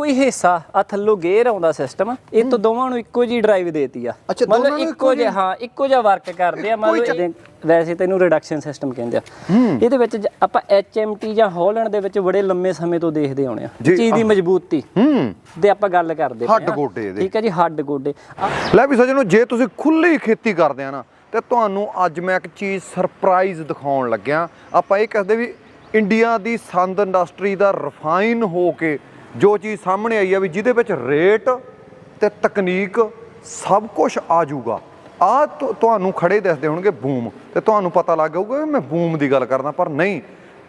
ਕੋਈ ਹਿੱਸਾ ਆ ਥੱਲੋਂ ਗੇਅਰ ਆਉਂਦਾ ਸਿਸਟਮ ਇਹ ਤੋਂ ਦੋਵਾਂ ਨੂੰ ਇੱਕੋ ਜੀ ਡਰਾਈਵ ਦੇਤੀ ਆ। ਅੱਛਾ, ਦੋਨਾਂ ਮਤਲਬ ਨੂੰ ਇੱਕੋ ਇੱਕੋ ਜਿਹਾ ਹਾਂ ਇੱਕੋ ਜਿਹਾ ਵਰਕ ਕਰਦੇ ਆ ਮਤਲਬ ਇਹਦੇ- ਵੈਸੇ ਤੈਨੂੰ ਰਿਡਕਸ਼ਨ ਸਿਸਟਮ ਕਹਿੰਦੇ ਆ। ਇਹਦੇ ਵਿੱਚ ਜ- ਆਪਾਂ HMT ਜਾਂ ਹਾਲੈਂਡ ਦੇ ਵਿੱਚ ਬੜੇ ਲੰਮੇ ਸਮੇਂ ਤੋਂ ਦੇਖਦੇ ਆਉਣੇ ਆ। ਜੀ, ਚੀਜ਼ ਦੀ ਮਜ਼ਬੂਤੀ ਹੂੰ। ਦੇ ਆਪਾਂ ਗੱਲ ਕਰਦੇ ਪਏ ਹੱਡ ਆ। ਗੋਡੇ ਇਹਦੇ। ਠੀਕ ਹੈ ਜੀ ਹੱਡ ਗੋਡੇ। ਆ- ਲੈ ਵੀ ਸੱਜਣੋ ਜੇ ਤੁਸੀਂ ਖੁੱਲੀ ਖੇਤੀ ਕਰਦੇ ਆ ਨਾ ਤੇ ਤੁਹਾਨੂੰ ਅੱਜ ਮੈਂ ਇੱਕ ਚੀਜ਼ ਸਰਪ੍ਰਾਈਜ਼ ਦਿਖਾਉਣ ਲੱਗਿਆ। ਆਪਾਂ ਇਹ ਕਹਿੰਦੇ ਵੀ ਇੰਡੀਆ ਦੀ ਸੰਦ ਇੰਡਸਟਰੀ ਦਾ ਰਿਫਾਈਨ ਹੋ ਕੇ ਜੋ ਚੀਜ਼ ਸਾਹਮਣੇ ਆਈ ਆ ਵੀ ਜਿਹਦੇ ਵਿੱਚ ਰੇਟ ਤੇ ਤਕਨੀਕ ਸਭ ਕੁਝ ਆ ਜਾਊਗਾ। ਆ ਤੁਹਾਨੂੰ ਖੜੇ ਦੱਸਦੇ ਹੋਣਗੇ ਬੂਮ ਤੇ ਤੁਹਾਨੂੰ ਪਤਾ ਲੱਗ ਜਾਊਗਾ ਵੀ ਮੈਂ ਬੂਮ ਦੀ ਗੱਲ ਕਰਦਾ, ਪਰ ਨਹੀਂ।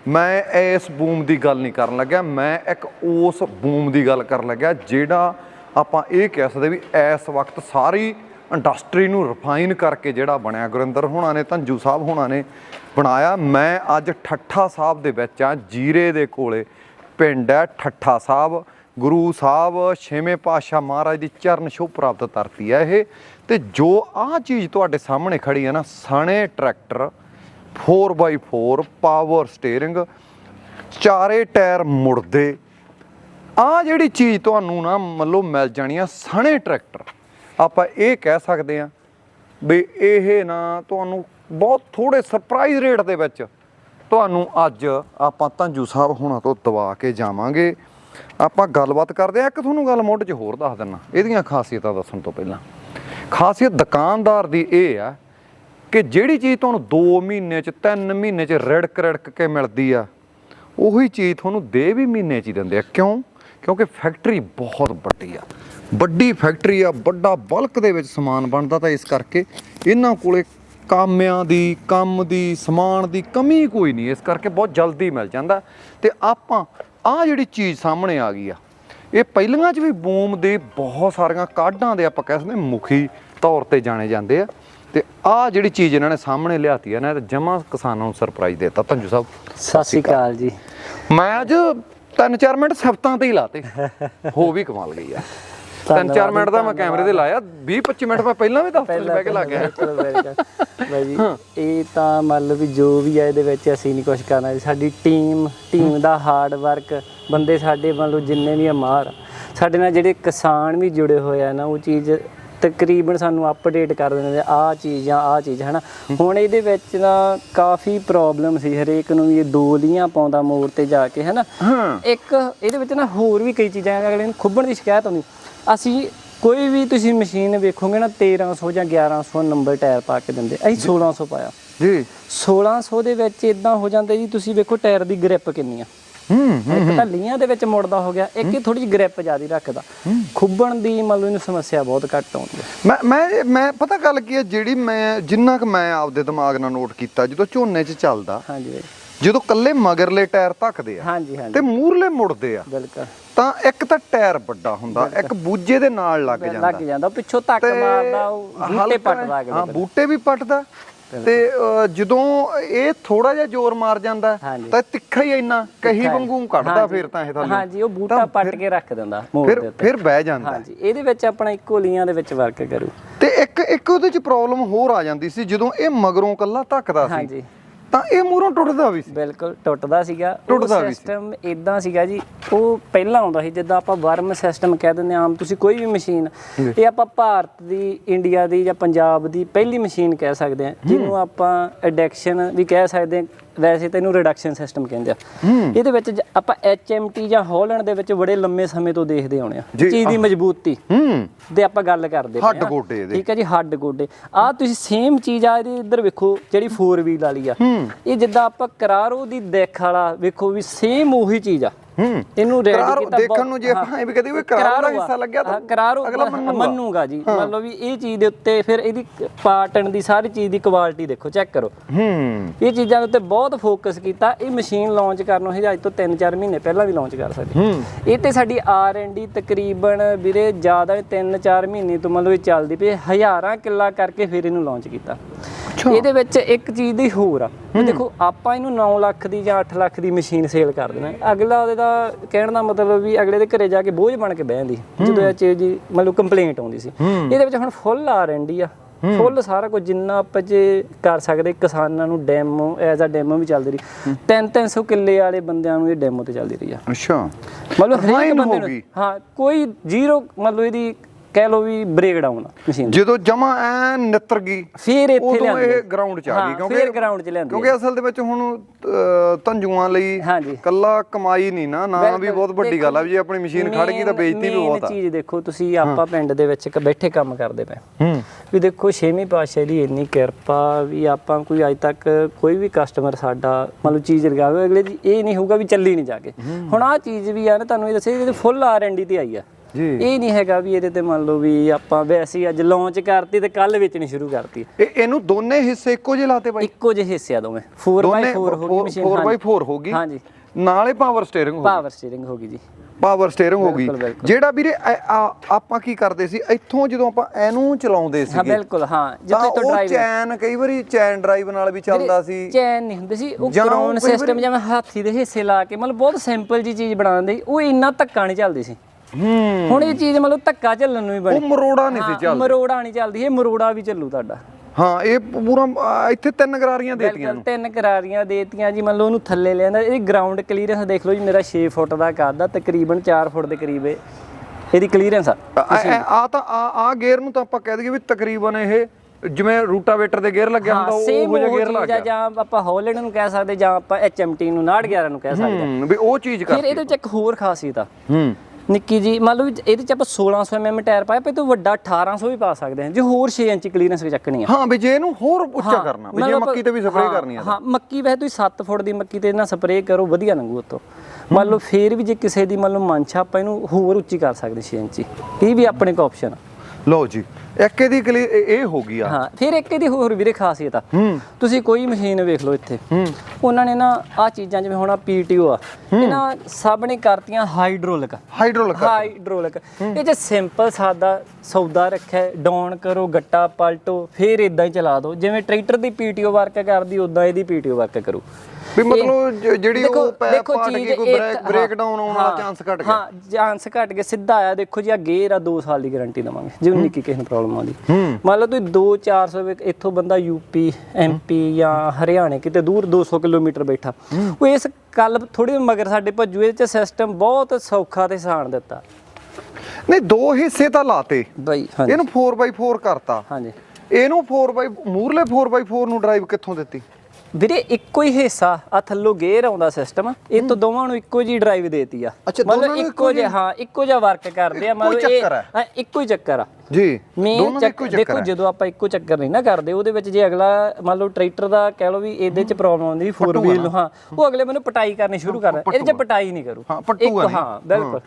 ਮੈਂ ਇਸ ਬੂਮ ਦੀ ਗੱਲ ਨਹੀਂ ਕਰਨ ਲੱਗਿਆ, ਮੈਂ ਇੱਕ ਉਸ ਬੂਮ ਦੀ ਗੱਲ ਕਰਨ ਲੱਗਿਆ ਜਿਹੜਾ ਆਪਾਂ ਇਹ ਕਹਿ ਸਕਦੇ ਵੀ ਇਸ ਵਕਤ ਸਾਰੀ ਇੰਡਸਟਰੀ ਨੂੰ ਰਿਫਾਈਨ ਕਰਕੇ ਜਿਹੜਾ ਬਣਿਆ, ਗੁਰਿੰਦਰ ਹੋਣਾ ਨੇ, ਧੰਜੂ ਸਾਹਿਬ ਹੋਣਾ ਨੇ ਬਣਾਇਆ। ਮੈਂ ਅੱਜ ਠੱਠਾ ਸਾਹਿਬ ਦੇ ਵਿੱਚ ਆ, ਜੀਰੇ ਦੇ ਕੋਲੇ। ਪਿੰਡ ਹੈ, ਠੱਠਾ ਸਾਹਿਬ, ਗੁਰੂ ਸਾਹਿਬ, ਛੇਵੇਂ ਪਾਤਸ਼ਾਹ ਮਹਾਰਾਜ ਦੀ ਚਰਨ ਛੋਹ ਪ੍ਰਾਪਤ ਧਰਤੀ ਹੈ ਇਹ। ਤੇ ਜੋ ਆਹ ਚੀਜ਼ ਤੁਹਾਡੇ ਸਾਹਮਣੇ ਖੜੀ ਹੈ ਨਾ, ਸਣੇ ਟਰੈਕਟਰ 4x4 ਪਾਵਰ ਸਟੀਅਰਿੰਗ, ਚਾਰੇ ਟਾਇਰ ਮੁੜਦੇ। ਆ ਜਿਹੜੀ ਚੀਜ਼ ਤੁਹਾਨੂੰ ਨਾ ਮੰਨ ਮਿਲ ਜਾਣੀ ਆ, ਸਣੇ ਟਰੈਕਟਰ। ਆਪਾਂ ਇਹ ਕਹਿ ਸਕਦੇ ਆ ਵੀ ਇਹ ਨਾ ਤੁਹਾਨੂੰ ਬਹੁਤ ਥੋੜੇ ਸਰਪ੍ਰਾਈਜ਼ ਰੇਟ ਦੇ ਵਿੱਚ ਤੁਹਾਨੂੰ ਅੱਜ ਆਪਾਂ ਧੰਜੂ ਸਾਹਿਬ ਹੁਣਾਂ ਤੋਂ ਦਵਾ ਕੇ ਜਾਵਾਂਗੇ। ਆਪਾਂ ਗੱਲਬਾਤ ਕਰਦੇ ਆ ਇੱਕ ਤੁਹਾਨੂੰ ਗੱਲ ਮੁੱਢ 'ਚ ਹੋਰ ਦੱਸ ਦਿੰਨਾ ਇਹਦੀਆਂ ਖਾਸੀਅਤਾਂ ਦੱਸਣ ਤੋਂ ਪਹਿਲਾਂ। ਖਾਸੀਅਤ ਦੁਕਾਨਦਾਰ ਦੀ ਇਹ ਆ ਕਿ ਜਿਹੜੀ ਚੀਜ਼ ਤੁਹਾਨੂੰ 2 ਮਹੀਨੇ 'ਚ 3 ਮਹੀਨੇ 'ਚ ਰੜਕ ਰੜਕ ਕੇ ਮਿਲਦੀ ਆ, ਉਹੀ ਚੀਜ਼ ਤੁਹਾਨੂੰ ਦੇ ਵੀ ਮਹੀਨੇ 'ਚ ਹੀ ਦਿੰਦੇ ਆ। ਕਿਉਂ? ਕਿਉਂਕਿ ਫੈਕਟਰੀ ਬਹੁਤ ਵੱਡੀ ਆ। ਵੱਡੀ ਫੈਕਟਰੀ ਆ, ਵੱਡਾ ਬਲਕ ਦੇ ਵਿੱਚ ਸਮਾਨ ਬਣਦਾ ਤਾਂ ਇਸ ਕਰਕੇ ਇਹਨਾਂ ਕੋਲੇ ਕਾਮਿਆਂ ਦੀ ਕੰਮ ਦੀ ਸਮਾਨ ਦੀ ਕਮੀ ਕੋਈ ਨਹੀਂ। ਇਸ ਕਰਕੇ ਬਹੁਤ ਜਲਦੀ ਮਿਲ ਜਾਂਦਾ। ਤੇ ਆਪਾਂ ਆ ਜਿਹੜੀ ਚੀਜ਼ ਸਾਹਮਣੇ ਆ ਗਈ ਆ ਇਹ ਪਹਿਲੀਆਂ 'ਚ ਵੀ ਬੂਮ ਦੇ ਬਹੁਤ ਸਾਰੀਆਂ ਕਾਢਾਂ ਦੇ ਆਪਾਂ ਕਹਿ ਸਕਦੇ ਹਾਂ ਮੁਖੀ ਤੌਰ ਤੇ ਜਾਣੇ ਜਾਂਦੇ ਆ। ਤੇ ਆ ਜਿਹੜੀ ਚੀਜ਼ ਇਹਨਾਂ ਨੇ ਸਾਹਮਣੇ ਲਿਆਤੀ ਆ ਨਾ ਤੇ ਜਮਾ ਕਿਸਾਨਾਂ ਨੂੰ ਸਰਪ੍ਰਾਈਜ਼ ਦੇਤਾ। ਧੰਜੂ ਸਾਹਿਬ ਸਤਿ ਸ਼੍ਰੀ ਅਕਾਲ ਜੀ। ਮੈਂ ਅੱਜ 3-4 ਮਿੰਟ ਸਫਤਾਂ ਤੇ ਹੀ ਲਾਤੇ। ਹੋ ਵੀ ਕਮਾਲ ਗਈ ਆ। 3-4 ਮਿੰਟ ਦਾ ਮੈਂ ਕੈਮਰੇ ਤੇ ਲਾਇਆ 20-25 ਮਿੰਟ ਮੈਂ ਪਹਿਲਾਂ ਵੀ ਦਫ਼ਤਰ 'ਚ ਬਹਿ ਕੇ ਲਾ ਗਿਆ ਬਾਈ ਜੀ ਇਹ ਤਾਂ ਮੰਨ ਲਓ ਵੀ ਜੋ ਵੀ ਹੈ ਇਹਦੇ ਵਿੱਚ ਅਸੀਂ ਨਹੀਂ ਕੁਝ ਕਰਨਾ ਸਾਡੀ ਟੀਮ ਟੀਮ ਦਾ ਹਾਰਡ ਵਰਕ ਬੰਦੇ ਸਾਡੇ ਮੰਨ ਲਓ ਜਿੰਨੇ ਵੀ ਆ ਮਾਰ ਸਾਡੇ ਨਾਲ ਜਿਹੜੇ ਕਿਸਾਨ ਵੀ ਜੁੜੇ ਹੋਏ ਆ ਨਾ ਉਹ ਚੀਜ਼ ਤਕਰੀਬਨ ਸਾਨੂੰ ਅਪਡੇਟ ਕਰ ਦਿੰਦੇ ਨੇ ਆਹ ਚੀਜ਼ ਜਾਂ ਆਹ ਚੀਜ਼ ਹੈ। ਨਾ ਹੁਣ ਇਹਦੇ ਵਿੱਚ ਨਾ ਕਾਫੀ ਪ੍ਰੋਬਲਮ ਸੀ ਹਰੇਕ ਨੂੰ ਵੀ ਇਹ ਦੋ ਲੀਆਂ ਪਾਉਂਦਾ ਮੋੜ ਤੇ ਜਾ ਕੇ ਹੈ ਨਾ ਹਾਂ। ਇੱਕ ਇਹਦੇ ਵਿੱਚ ਨਾ ਹੋਰ ਵੀ ਕਈ ਚੀਜ਼ਾਂ ਆ, ਅਗਲੇ ਨੂੰ ਖੁੱਬਣ ਦੀ ਸ਼ਿਕਾਇਤ ਆਉਂਦੀ। ਅਸੀਂ ਕੋਈ ਵੀ ਤੁਸੀਂ ਮਸ਼ੀਨ ਵੇਖੋਗੇ ਨਾ 1300 ਜਾਂ 1100 ਨੰਬਰ ਟਾਇਰ ਪਾ ਕੇ ਦਿੰਦੇ ਅਸੀਂ 1600 ਪਾਇਆ। ਜੀ। 1600 ਦੇ ਵਿੱਚ ਇਦਾਂ ਹੋ ਜਾਂਦਾ ਜੀ ਤੁਸੀਂ ਵੇਖੋ ਟਾਇਰ ਦੀ ਗ੍ਰਿਪ ਕਿੰਨੀ ਆ। ਹੂੰ ਇੱਕ ਤਾਂ ਲੀਆਂ ਦੇ ਵਿੱਚ ਮੁੜਦਾ ਹੋ ਗਿਆ ਇੱਕ ਇਹ ਥੋੜੀ ਜਿਹੀ ਗ੍ਰਿਪ ਜ਼ਿਆਦਾ ਰੱਖਦਾ। ਖੁੱਬਣ ਦੀ ਮੰਨ ਲਓ ਇਹਨੂੰ ਸਮੱਸਿਆ ਬਹੁਤ ਘੱਟ ਆਉਂਦੀ ਹੈ ਮੈਂ ਮੈਂ ਮੈਂ ਪਤਾ ਗੱਲ ਕੀ ਹੈ ਜਿਹੜੀ ਮੈਂ ਜਿੰਨਾ ਕੁ ਮੈਂ ਆਪਦੇ ਦਿਮਾਗ ਨਾਲ ਨੋਟ ਕੀਤਾ ਜਦੋਂ ਝੋਨੇ 'ਚ ਚੱਲਦਾ ਹਾਂਜੀ ਜਦੋਂ ਕੱਲੇ ਮਗਰਲੇ ਟਾਇਰ ਧੱਕਦੇ ਆ ਹਾਂਜੀ ਹਾਂਜੀ। ਤੇ ਮੂਰਲੇ ਮੁੜਦੇ ਆ ਬਿਲਕੁਲ। ਤਾਂ ਇੱਕ ਤਾਂ ਟਾਇਰ ਵੱਡਾ ਹੁੰਦਾ ਇੱਕ ਬੂਜੇ ਦੇ ਨਾਲ ਲੱਗ ਜਾਂਦਾ। ਲੱਗ ਜਾਂਦਾ ਪਿੱਛੋਂ ਧੱਕ ਮਾਰਦਾ ਉਹ ਬੂਟੇ ਪੱਟਦਾ ਅਗਲੇ ਹਾਂ। ਬੂਟੇ ਵੀ ਪੱਟਦਾ। ਤੇ ਜਦੋਂ ਇਹ ਥੋੜਾ ਜਿਹਾ ਜ਼ੋਰ ਮਾਰ ਜਾਂਦਾ। ਤਾਂ ਤਿੱਖਾ ਹੀ ਇੰਨਾ ਕਹੀ ਵਾਂਗੂ ਕੱਢਦਾ ਫਿਰ ਤਾਂ ਇਹ ਥੱਲੇ। ਹਾਂਜੀ ਉਹ ਬੂਟਾ ਪੱਟ ਕੇ ਰੱਖ ਦਿੰਦਾ ਮੋੜ ਫਿਰ ਦੇ ਉੱਤੇ। ਫਿਰ ਬਹਿ ਜਾਂਦਾ। ਹਾਂਜੀ ਇਹਦੇ ਵਿੱਚ ਆਪਣਾ ਇੱਕੋ ਲੀਆਂ ਦੇ ਵਿੱਚ ਵਰਕ ਕਰੂ। ਤੇ ਇੱਕ ਇੱਕ ਉਹਦੇ ਚ ਪ੍ਰੋਬਲਮ ਹੋਰ ਆ ਜਾਂਦੀ ਸੀ ਜਦੋਂ ਇਹ ਮਗਰੋਂ ਕੱਲਾ ਧੱਕਦਾ ਸੀ। ਹਾਂਜੀ। ਤਾਂ ਇਹ ਮੂਹਰੋਂ ਟੁੱਟਦਾ ਵੀ ਸੀ। ਬਿਲਕੁਲ ਟੁੱਟਦਾ ਸੀਗਾ। ਟੁੱਟਦਾ ਉਹ। ਸਿਸਟਮ ਇਦਾਂ ਸੀਗਾ ਜੀ ਉਹ ਪਹਿਲਾਂ ਆਉਂਦਾ ਸੀ ਜਿੱਦਾਂ ਆਪਾਂ ਵਰਮ ਸਿਸਟਮ ਕਹਿ ਦਿੰਦੇ ਆਮ ਤੁਸੀਂ ਕੋਈ ਵੀ ਮਸ਼ੀਨ ਇਹ ਆਪਾਂ ਭਾਰਤ ਦੀ ਇੰਡੀਆ ਦੀ ਜਾਂ ਪੰਜਾਬ ਦੀ ਪਹਿਲੀ ਮਸ਼ੀਨ ਕਹਿ ਸਕਦੇ ਹਾਂ ਜਿਹਨੂੰ ਆਪਾਂ ਐਡਿਕਸ਼ਨ ਵੀ ਕਹਿ ਸਕਦੇ ਹਾਂ। ਵੈਸੇ ਤਾਂ ਇਹਨੂੰ ਰਿਡਕਸ਼ਨ ਸਿਸਟਮ ਕਹਿੰਦੇ ਆ। ਇਹਦੇ ਵਿੱਚ ਆਪਾਂ HMT ਜਾਂ ਹਾਲੈਂਡ ਦੇ ਵਿੱਚ ਬੜੇ ਲੰਮੇ ਸਮੇਂ ਤੋਂ ਦੇਖਦੇ ਆਉਣੇ ਆ। ਚੀਜ਼ ਦੀ ਮਜ਼ਬੂਤੀ ਹੂੰ। ਦੇ ਆਪਾਂ ਗੱਲ ਕਰਦੇ ਪਏ ਹੱਡ। ਗੋਡੇ ਇਹਦੇ। ਠੀਕ ਹੈ ਜੀ ਹੱਡ ਗੋਡੇ। ਆ ਤੁਸੀਂ ਸੇਮ ਚੀਜ਼ ਆ ਇਹਦੀ ਇੱਧਰ ਵੇਖੋ ਜਿਹੜੀ 4 ਵੀਲ ਵਾਲੀ ਆ। ਇਹ ਜਿੱਦਾਂ ਆਪਾਂ ਕਰਾਰੋ ਦੀ ਦੇਖ ਵਾਲਾ ਵੇਖੋ ਵੀ ਸੇਮ ਉਹੀ ਚੀਜ਼ ਆ। ਹੂੰ। ਇਹਨੂੰ ਰੈਡੀ ਕਰਾਰੋ ਕੀਤਾ ਦੇਖਣ ਨੂੰ ਜੇ ਆਪਾਂ ਇਹ ਵੀ ਕਹਦੇ ਵੀ ਕਰਾਰੋ ਦਾ। ਹਿੱਸਾ ਲੱਗਿਆ ਤਾਂ ਕਰਾਰੋ ਅਗਲਾ ਮੰਨੂਗਾ। ਜੀ। ਮੰਨ ਲਓ ਵੀ ਇਹ ਚੀਜ਼ ਦੇ ਉੱਤੇ ਫਿਰ ਇਹਦੀ ਪਾਟਣ ਦੀ ਸਾਰੀ ਚੀਜ਼ ਦੀ ਕੁਆਲਿਟੀ ਦੇਖੋ ਚੈੱਕ ਕਰੋ। ਹੂੰ। ਇਹ ਚੀਜ਼ਾਂ ਦੇ ਉੱਤੇ ਬਹੁਤ ਫੋਕਸ ਕੀਤਾ। ਇਹ ਮਸ਼ੀਨ ਲਾਂਚ ਕਰਨ ਨੂੰ ਸੀ ਅੱਜ ਤੋਂ 3-4 ਮਹੀਨੇ ਪਹਿਲਾਂ ਵੀ ਲਾਂਚ ਕਰ ਸਕਦੇ। ਹੂੰ। ਇਹ ਤੇ ਸਾਡੀ ਆਰ&ਡੀ ਤਕਰੀਬਨ ਵੀਰੇ ਜ਼ਿਆਦਾ 3-4 ਮਹੀਨੇ ਤੋਂ ਮਤਲਬ ਇਹ ਚੱਲਦੀ ਪਈ। ਹਜ਼ਾਰਾਂ ਕਿੱਲਾ ਕਰਕੇ ਫਿਰ ਇਹਨੂੰ ਲਾਂਚ ਕੀਤਾ। ਇਹਦੇ ਵਿੱਚ ਇੱਕ ਚੀਜ਼ ਦੀ ਹੋਰ ਆ। ਦੇਖੋ ਆਪਾਂ ਇਹਨੂੰ 9 ਲੱਖ ਦੀ ਜਾਂ 8 ਲੱਖ ਦੀ ਮਸ਼ੀਨ ਸੇਲ ਕਰ ਦੇਣਾ ਅਗਲਾ ਉਹਦੇ ਦਾ ਕਹਿਣ ਦਾ ਮਤਲਬ ਵੀ ਅਗਲੇ ਦੇ ਘਰੇ ਜਾ ਕੇ ਬੋਝ ਬਣ ਕੇ ਬਹਿੰਦੀ ਜਦੋਂ। ਇਹ ਚੀਜ਼ ਦੀ ਮਤਲਬ ਕੰਪਲੇਂਟ ਆਉਂਦੀ ਸੀ। ਇਹਦੇ ਵਿੱਚ ਹੁਣ ਫੁੱਲ ਆਰ&ਡੀ ਆ। ਫੁੱਲ ਸਾਰਾ ਕੁਝ ਜਿੰਨਾ ਆਪਾਂ ਜੇ ਕਰ ਸਕਦੇ ਕਿਸਾਨਾਂ ਨੂੰ ਡੈਮੋ ਐਜ਼ ਅ ਡੈਮੋ ਵੀ ਚੱਲਦੀ ਰਹੀ। 3-300 ਕਿੱਲੇ ਵਾਲੇ ਬੰਦਿਆਂ ਨੂੰ ਇਹ ਡੈਮੋ ਤੇ ਚੱਲਦੀ ਰਹੀ ਆ। ਅੱਛਾ। ਮਤਲਬ ਹਰੇਕ ਬੰਦੇ ਨੂੰ। ਹਾਂ ਕੋਈ ਜ਼ੀਰੋ ਮਤਲਬ ਇਹਦੀ ਕਹਿ ਲਓ ਵੀ ਬ੍ਰੇਕ ਡਾਊਨ ਮਸ਼ੀਨ ਜਦੋਂ ਜਮਾ ਐ ਨਿੱਤਰ ਗਈ ਫਿਰ ਇੱਥੇ ਲਿਆਂਦੇ। ਇਹ ਗਰਾਊਂਡ 'ਚ ਆ ਗਈ ਹਾਂ, ਫਿਰ ਗਰਾਊਂਡ 'ਚ ਲਿਆਂਦੀ ਕਿਉਂਕਿ ਅਸਲ ਦੇ ਵਿੱਚ ਹੁਣ ਅ, ਧੰਜੂਆਂ ਲਈ ਕੱਲਾ ਕਮਾਈ ਨਹੀਂ ਨਾ ਨਾ ਵੀ। ਬਹੁਤ ਵੱਡੀ ਗੱਲ ਆ ਵੀ ਜੇ ਆਪਣੀ ਮਸ਼ੀਨ ਖੜ ਗਈ ਤਾਂ ਬੇਇੱਜ਼ਤੀ ਵੀ ਬਹੁਤ ਆ। ਚੀਜ਼ ਦੇਖੋ ਤੁਸੀਂ ਆਪਾਂ ਪਿੰਡ ਦੇ ਵਿੱਚ ਇੱਕ ਬੈਠੇ ਕੰਮ ਕਰਦੇ ਪਏ। ਵੀ ਦੇਖੋ ਛੇਵੀਂ ਪਾਤਸ਼ਾਹ ਦੀ ਇੰਨੀ ਕਿਰਪਾ ਵੀ ਆਪਾਂ ਕੋਈ ਅੱਜ ਤੱਕ ਕੋਈ ਵੀ ਕਸਟਮਰ ਸਾਡਾ ਮਤਲਬ ਚੀਜ਼ ਲਗਾਵੇ ਅਗਲੇ ਦੀ ਇਹ ਨਹੀਂ ਹੋਊਗਾ ਵੀ ਚੱਲੀ ਨਹੀਂ ਜਾ ਕੇ। ਹੁਣ ਆਹ ਚੀਜ਼ ਵੀ ਆ ਨਾ ਤੁਹਾਨੂੰ ਇਹ ਦੱਸਿਆ ਇਹਦੇ ਫੁੱਲ ਆਰ ਐਂਡ ਡੀ ਤੇ ਆਈ ਆ। ਜੀ। ਇਹ ਨਹੀਂ ਹੈਗਾ ਵੀ ਇਹਦੇ ਤੇ ਮੰਨ ਲਓ ਵੀ ਆਪਾਂ ਵੈਸੇ ਹੀ ਅੱਜ ਲਾਂਚ ਕਰਤੀ ਤੇ ਕੱਲ ਵੇਚਣੀ ਸ਼ੁਰੂ ਕਰਤੀ। ਇਹ ਇਹਨੂੰ ਦੋਨੇ ਹਿੱਸੇ ਇੱਕੋ ਜਿਹੇ ਲਾਤੇ ਬਾਈ? ਇੱਕੋ ਜਿਹੇ ਹਿੱਸੇ ਆ ਦੋਵੇਂ। 4x4 ਹੋ ਗਈ ਮਸ਼ੀਨ 4x4 ਹੋ ਗਈ। ਹਾਂਜੀ। ਨਾਲੇ ਪਾਵਰ ਸਟੀਅਰਿੰਗ ਹੋ ਗਈ। ਪਾਵਰ ਸਟੀਅਰਿੰਗ ਹੋ ਗਈ ਜੀ। ਪਾਵਰ ਸਟੀਅਰਿੰਗ ਹੋ ਗਈ। ਜਿਹੜਾ ਵੀਰੇ ਆਪਾਂ ਕੀ ਕਰਦੇ ਸੀ? ਇੱਥੋਂ ਜਦੋਂ ਆਪਾਂ ਇਹਨੂੰ ਚਲਾਉਂਦੇ ਹਾਂ ਸੀਗੇ ਬਿਲਕੁਲ ਹਾਂ ਜਿੱਥੇ ਤੋਂ ਉਹ ਡਰਾਈਵ ਚੈਨ ਕਈ ਵਾਰੀ ਚੈਨ ਡਰਾਈਵ ਨਾਲ ਵੀ ਚੱਲਦਾ ਸੀ। ਚੈਨ ਨਹੀਂ ਹੁੰਦੀ ਸੀ ਉਹ ਕਈ ਸਿਸਟਮ ਜਿਵੇਂ ਹਾਥੀ ਦੇ ਹਿੱਸੇ ਲਾ ਕੇ ਮਤਲਬ ਬਹੁਤ ਸਿੰਪਲ ਜੀ ਚੀਜ਼ ਬਣਾ ਦਿੰਦੇ ਸੀ ਉਹ ਇੰਨਾ ਧੱਕਾ ਨਹੀਂ ਚੱਲਦੀ ਸੀ। ਹੂੰ ਹੁਣ ਇਹ ਚੀਜ਼ ਮਤਲਬ ਧੱਕਾ ਚੱਲਣ ਨੂੰ ਉਹ ਬਣੀ ਮਰੋੜਾ ਨਹੀਂ ਸੀ ਹਾਂ, ਚੱਲਦਾ। ਮਰੋੜਾ ਨਹੀਂ ਚੱਲਦੀ ਇਹ ਮਰੋੜਾ ਵੀ ਚੱਲੂ ਤੁਹਾਡਾ। ਹਾਂ ਇਹ ਪੂਰਾ ਇੱਥੇ ਤਿੰਨ ਗਰਾਰੀਆਂ ਦੇਤੀਆਂ ਬਿਲਕੁਲ ਤਿੰਨ ਕਰਾਰੀਆਂ ਦੇਤੀਆਂ ਜੀ ਮੰਨ ਲਓ ਉਹਨੂੰ ਥੱਲੇ ਲਿਆਂਦਾ। ਇਹ ਗਰਾਊਂਡ ਕਲੀਅਰੈਂਸ ਦੇਖ ਲਓ ਜੀ ਮੇਰਾ 6 ਫੁੱਟ ਦਾ ਕੱਦ ਆ ਤਕਰੀਬਨ 4 ਫੁੱਟ ਦੇ ਕਰੀਬ ਇਹ। ਇਹਦੀ ਕਲੀਅਰੈਂਸ ਆ ਆ ਤਾਂ ਆ ਆ ਗੇਅਰ ਨੂੰ ਤਾਂ ਆਪਾਂ ਕਹਿ ਦਈਏ ਵੀ ਤਕਰੀਬਨ ਇਹ ਜਿਵੇਂ ਰੂਟਾਵੇਟਰ ਦੇ ਗੇਅਰ ਲੱਗਿਆ ਹੁੰਦਾ ਉਹ ਉਹ ਜਿਹਾ ਉਹ ਗੇਅਰ ਲੱਗ ਗਿਆ। ਜਾਂ ਆਪਾਂ ਹੌਲੈਂਡ ਨੂੰ ਕਹਿ ਸਕਦੇ ਜਾਂ ਆਪਾਂ HMT ਨੂੰ 911 ਨੂੰ ਕਹਿ ਸਕਦੇ ਹੂੰ ਵੀ ਉਹ ਚੀਜ਼ ਫਿਰ ਕਰ ਇਹਦੇ ਵਿੱਚ ਇੱਕ ਹੋਰ ਖਾਸੀਅਤ ਆ। ਹੂੰ। ਨਿੱਕੀ ਜੀ ਮੰਨ ਲਓ ਵੀ ਇਹਦੇ ਚ ਆਪਾਂ 1600 mm ਟਾਇਰ ਪਾਇਆ ਪਏ ਤੋਂ ਵੱਡਾ 1800 ਵੀ ਪਾ ਸਕਦੇ ਹਾਂ ਜੇ ਹੋਰ 6 ਇੰਚ ਕਲੀਅਰੈਂਸ ਵੀ ਚੱਕਣੀ ਆ। ਹਾਂ ਵੀ ਜੇ ਇਹਨੂੰ ਹੋਰ ਉੱਚਾ ਕਰਨਾ ਵੀ ਜੇ ਮੱਕੀ ਤੇ ਵੀ ਸਪਰੇਅ ਕਰਨੀ ਆ ਹਾਂ ਮੱਕੀ ਵੈਸੇ ਤੁਸੀਂ 7 ਫੁੱਟ ਦੀ ਮੱਕੀ ਤੇ ਇਹਨਾਂ ਸਪਰੇਅ ਕਰੋ ਵਧੀਆ ਲੰਗੂ ਉਤੋਂ। ਮੰਨ ਲਓ ਫੇਰ ਵੀ ਜੇ ਕਿਸੇ ਦੀ ਮੰਨ ਲਓ ਮਨਸ਼ਾ ਆਪਾਂ ਇਹਨੂੰ ਹੋਰ ਉੱਚੀ ਕਰ ਸਕਦੇ 6 ਇੰਚੀ। ਇਹ ਵੀ ਆਪਣੇ ਕੋ ਆਪਸ਼ਨ ਆ। ਲਓ ਜੀ ਇੱਕ ਇਹਦੀ ਕਲੀ ਇਹ ਹੋ ਗਈ ਆ। ਹਾਂ ਫਿਰ ਇੱਕ ਇਹਦੀ ਹੋਰ ਵੀਰੇ ਖਾਸੀਅਤ ਆ। ਤੁਸੀਂ ਕੋਈ ਮਸ਼ੀਨ ਵੇਖ ਲਓ ਇੱਥੇ। ਉਹਨਾਂ ਨੇ ਨਾ ਆ ਚੀਜ਼ਾਂ ਜਿਵੇਂ ਹੁਣ ਆ ਪੀਟੀਓ ਆ ਇਹਨਾਂ ਸਭ ਨੇ ਕਰਤੀਆਂ ਹਾਈਡ੍ਰੋਲਿਕ। Hydraulic hydraulic. ਇਹ ਜੇ ਸਿੰਪਲ ਸਾਦਾ ਸੌਦਾ ਰੱਖਿਆ ਡਾਊਨ ਕਰੋ ਗੱਟਾ ਪਲਟੋ ਫਿਰ ਇਦਾਂ ਹੀ ਚਲਾ ਦਿਓ। ਜਿਵੇਂ ਟਰੈਕਟਰ ਦੀ ਪੀਟੀਓ ਵਰਕ ਕਰਦੀ ਉਦਾਂ ਇਹਦੀ ਪੀਟੀਓ ਵਰਕ ਕਰੂ। ਵੀ ਮਤਲਬ ਜਿਹੜੀ ਉਹ ਪੈਪ ਪਾਟ ਗਈ ਕੋਈ ਬ੍ਰੇਕ ਬ੍ਰੇਕ ਡਾਊਨ ਆਉਣ ਵਾਲਾ ਚਾਂਸ ਘਟ ਗਿਆ। ਹਾਂ ਚਾਂਸ ਘਟ ਗਿਆ ਸਿੱਧਾ ਆਇਆ ਦੇਖੋ ਜੀ ਆ ਗੇਅਰ ਆ 2 ਸਾਲ ਦੀ ਗਾਰੰਟੀ ਦਵਾਂਗੇ ਜੇ 19 ਕੀ ਕਿਸੇ ਨੂੰ ਪ੍ਰੋਬਲਮ ਆਉਂਦੀ। ਮੰਨ ਲਓ ਤੁਸੀਂ 2 400 ਵੇ ਇੱਥੋਂ ਬੰਦਾ ਯੂਪੀ ਐਮਪੀ ਜਾਂ ਹਰਿਆਣੇ ਕਿਤੇ ਦੂਰ 200 ਕਿਲੋਮੀਟਰ ਬੈਠਾ। ਉਹ ਇਸ ਕੱਲ ਥੋੜੀ ਮਗਰ ਸਾਡੇ ਭੱਜੂ ਇਹਦੇ ਚ ਸਿਸਟਮ ਬਹੁਤ ਸੌਖਾ ਤੇ ਆਸਾਨ ਦਿੱਤਾ। ਨਹੀਂ ਦੋ ਹਿੱਸੇ ਤਾਂ ਲਾਤੇ। ਬਈ ਇਹਨੂੰ 4x4 ਕਰਤਾ। ਹਾਂਜੀ। ਇਹਨੂੰ 4x ਮੂਰਲੇ 4x4 ਨੂੰ ਡਰਾਈਵ ਕਿੱਥੋਂ ਦਿੱਤੀ? ਵੀਰੇ ਇੱਕੋ ਹੀ ਹਿੱਸਾ ਆ ਥੱਲੋਂ ਗੇਅਰ ਆਉਂਦਾ ਸਿਸਟਮ ਇਹ ਤੋਂ ਦੋਵਾਂ ਨੂੰ ਇੱਕੋ ਜੀ ਡਰਾਈਵ ਦੇਤੀ ਆ। ਅੱਛਾ, ਦੋਨਾਂ ਨੂੰ ਮਤਲਬ ਇੱਕੋ ਇੱਕੋ ਜਿਹਾ ਹਾਂ ਇੱਕੋ ਜਿਹਾ ਵਰਕ ਕਰਦੇ ਆ ਇੱਕੋ ਚੱਕਰ ਹੈ। ਹਾਂ ਇੱਕੋ ਹੀ ਚੱਕਰ ਆ। ਜੀ ਮੇਨ ਦੋਨਾਂ ਦਾ ਇੱਕੋ ਚੱਕਰ ਹੀ ਦੇਖੋ ਹੈ ਜਦੋਂ ਆਪਾਂ ਇੱਕੋ ਚੱਕਰ ਨਹੀਂ ਨਾ ਕਰਦੇ ਉਹਦੇ ਵਿੱਚ ਜੇ ਅਗਲਾ ਮੰਨ ਲਓ ਟਰੈਕਟਰ ਦਾ ਕਹਿ ਲਓ ਵੀ ਇਹਦੇ ਚ ਪ੍ਰੋਬਲਮ ਆਉਂਦੀ ਫੋਰ ਵੀਲ ਹਾਂ ਉਹ ਅਗਲੇ ਮੈਨੂੰ ਪਟਾਈ ਕਰਨੀ ਸ਼ੁਰੂ ਕਰਦਾ ਇਹਦੇ ਚ ਪਟਾਈ ਨਹੀਂ ਕਰੂ। ਹਾਂ ਪੱਟੂਗਾ ਇੱਕ- ਨਹੀਂ। ਹਾਂ ਬਿਲਕੁਲ।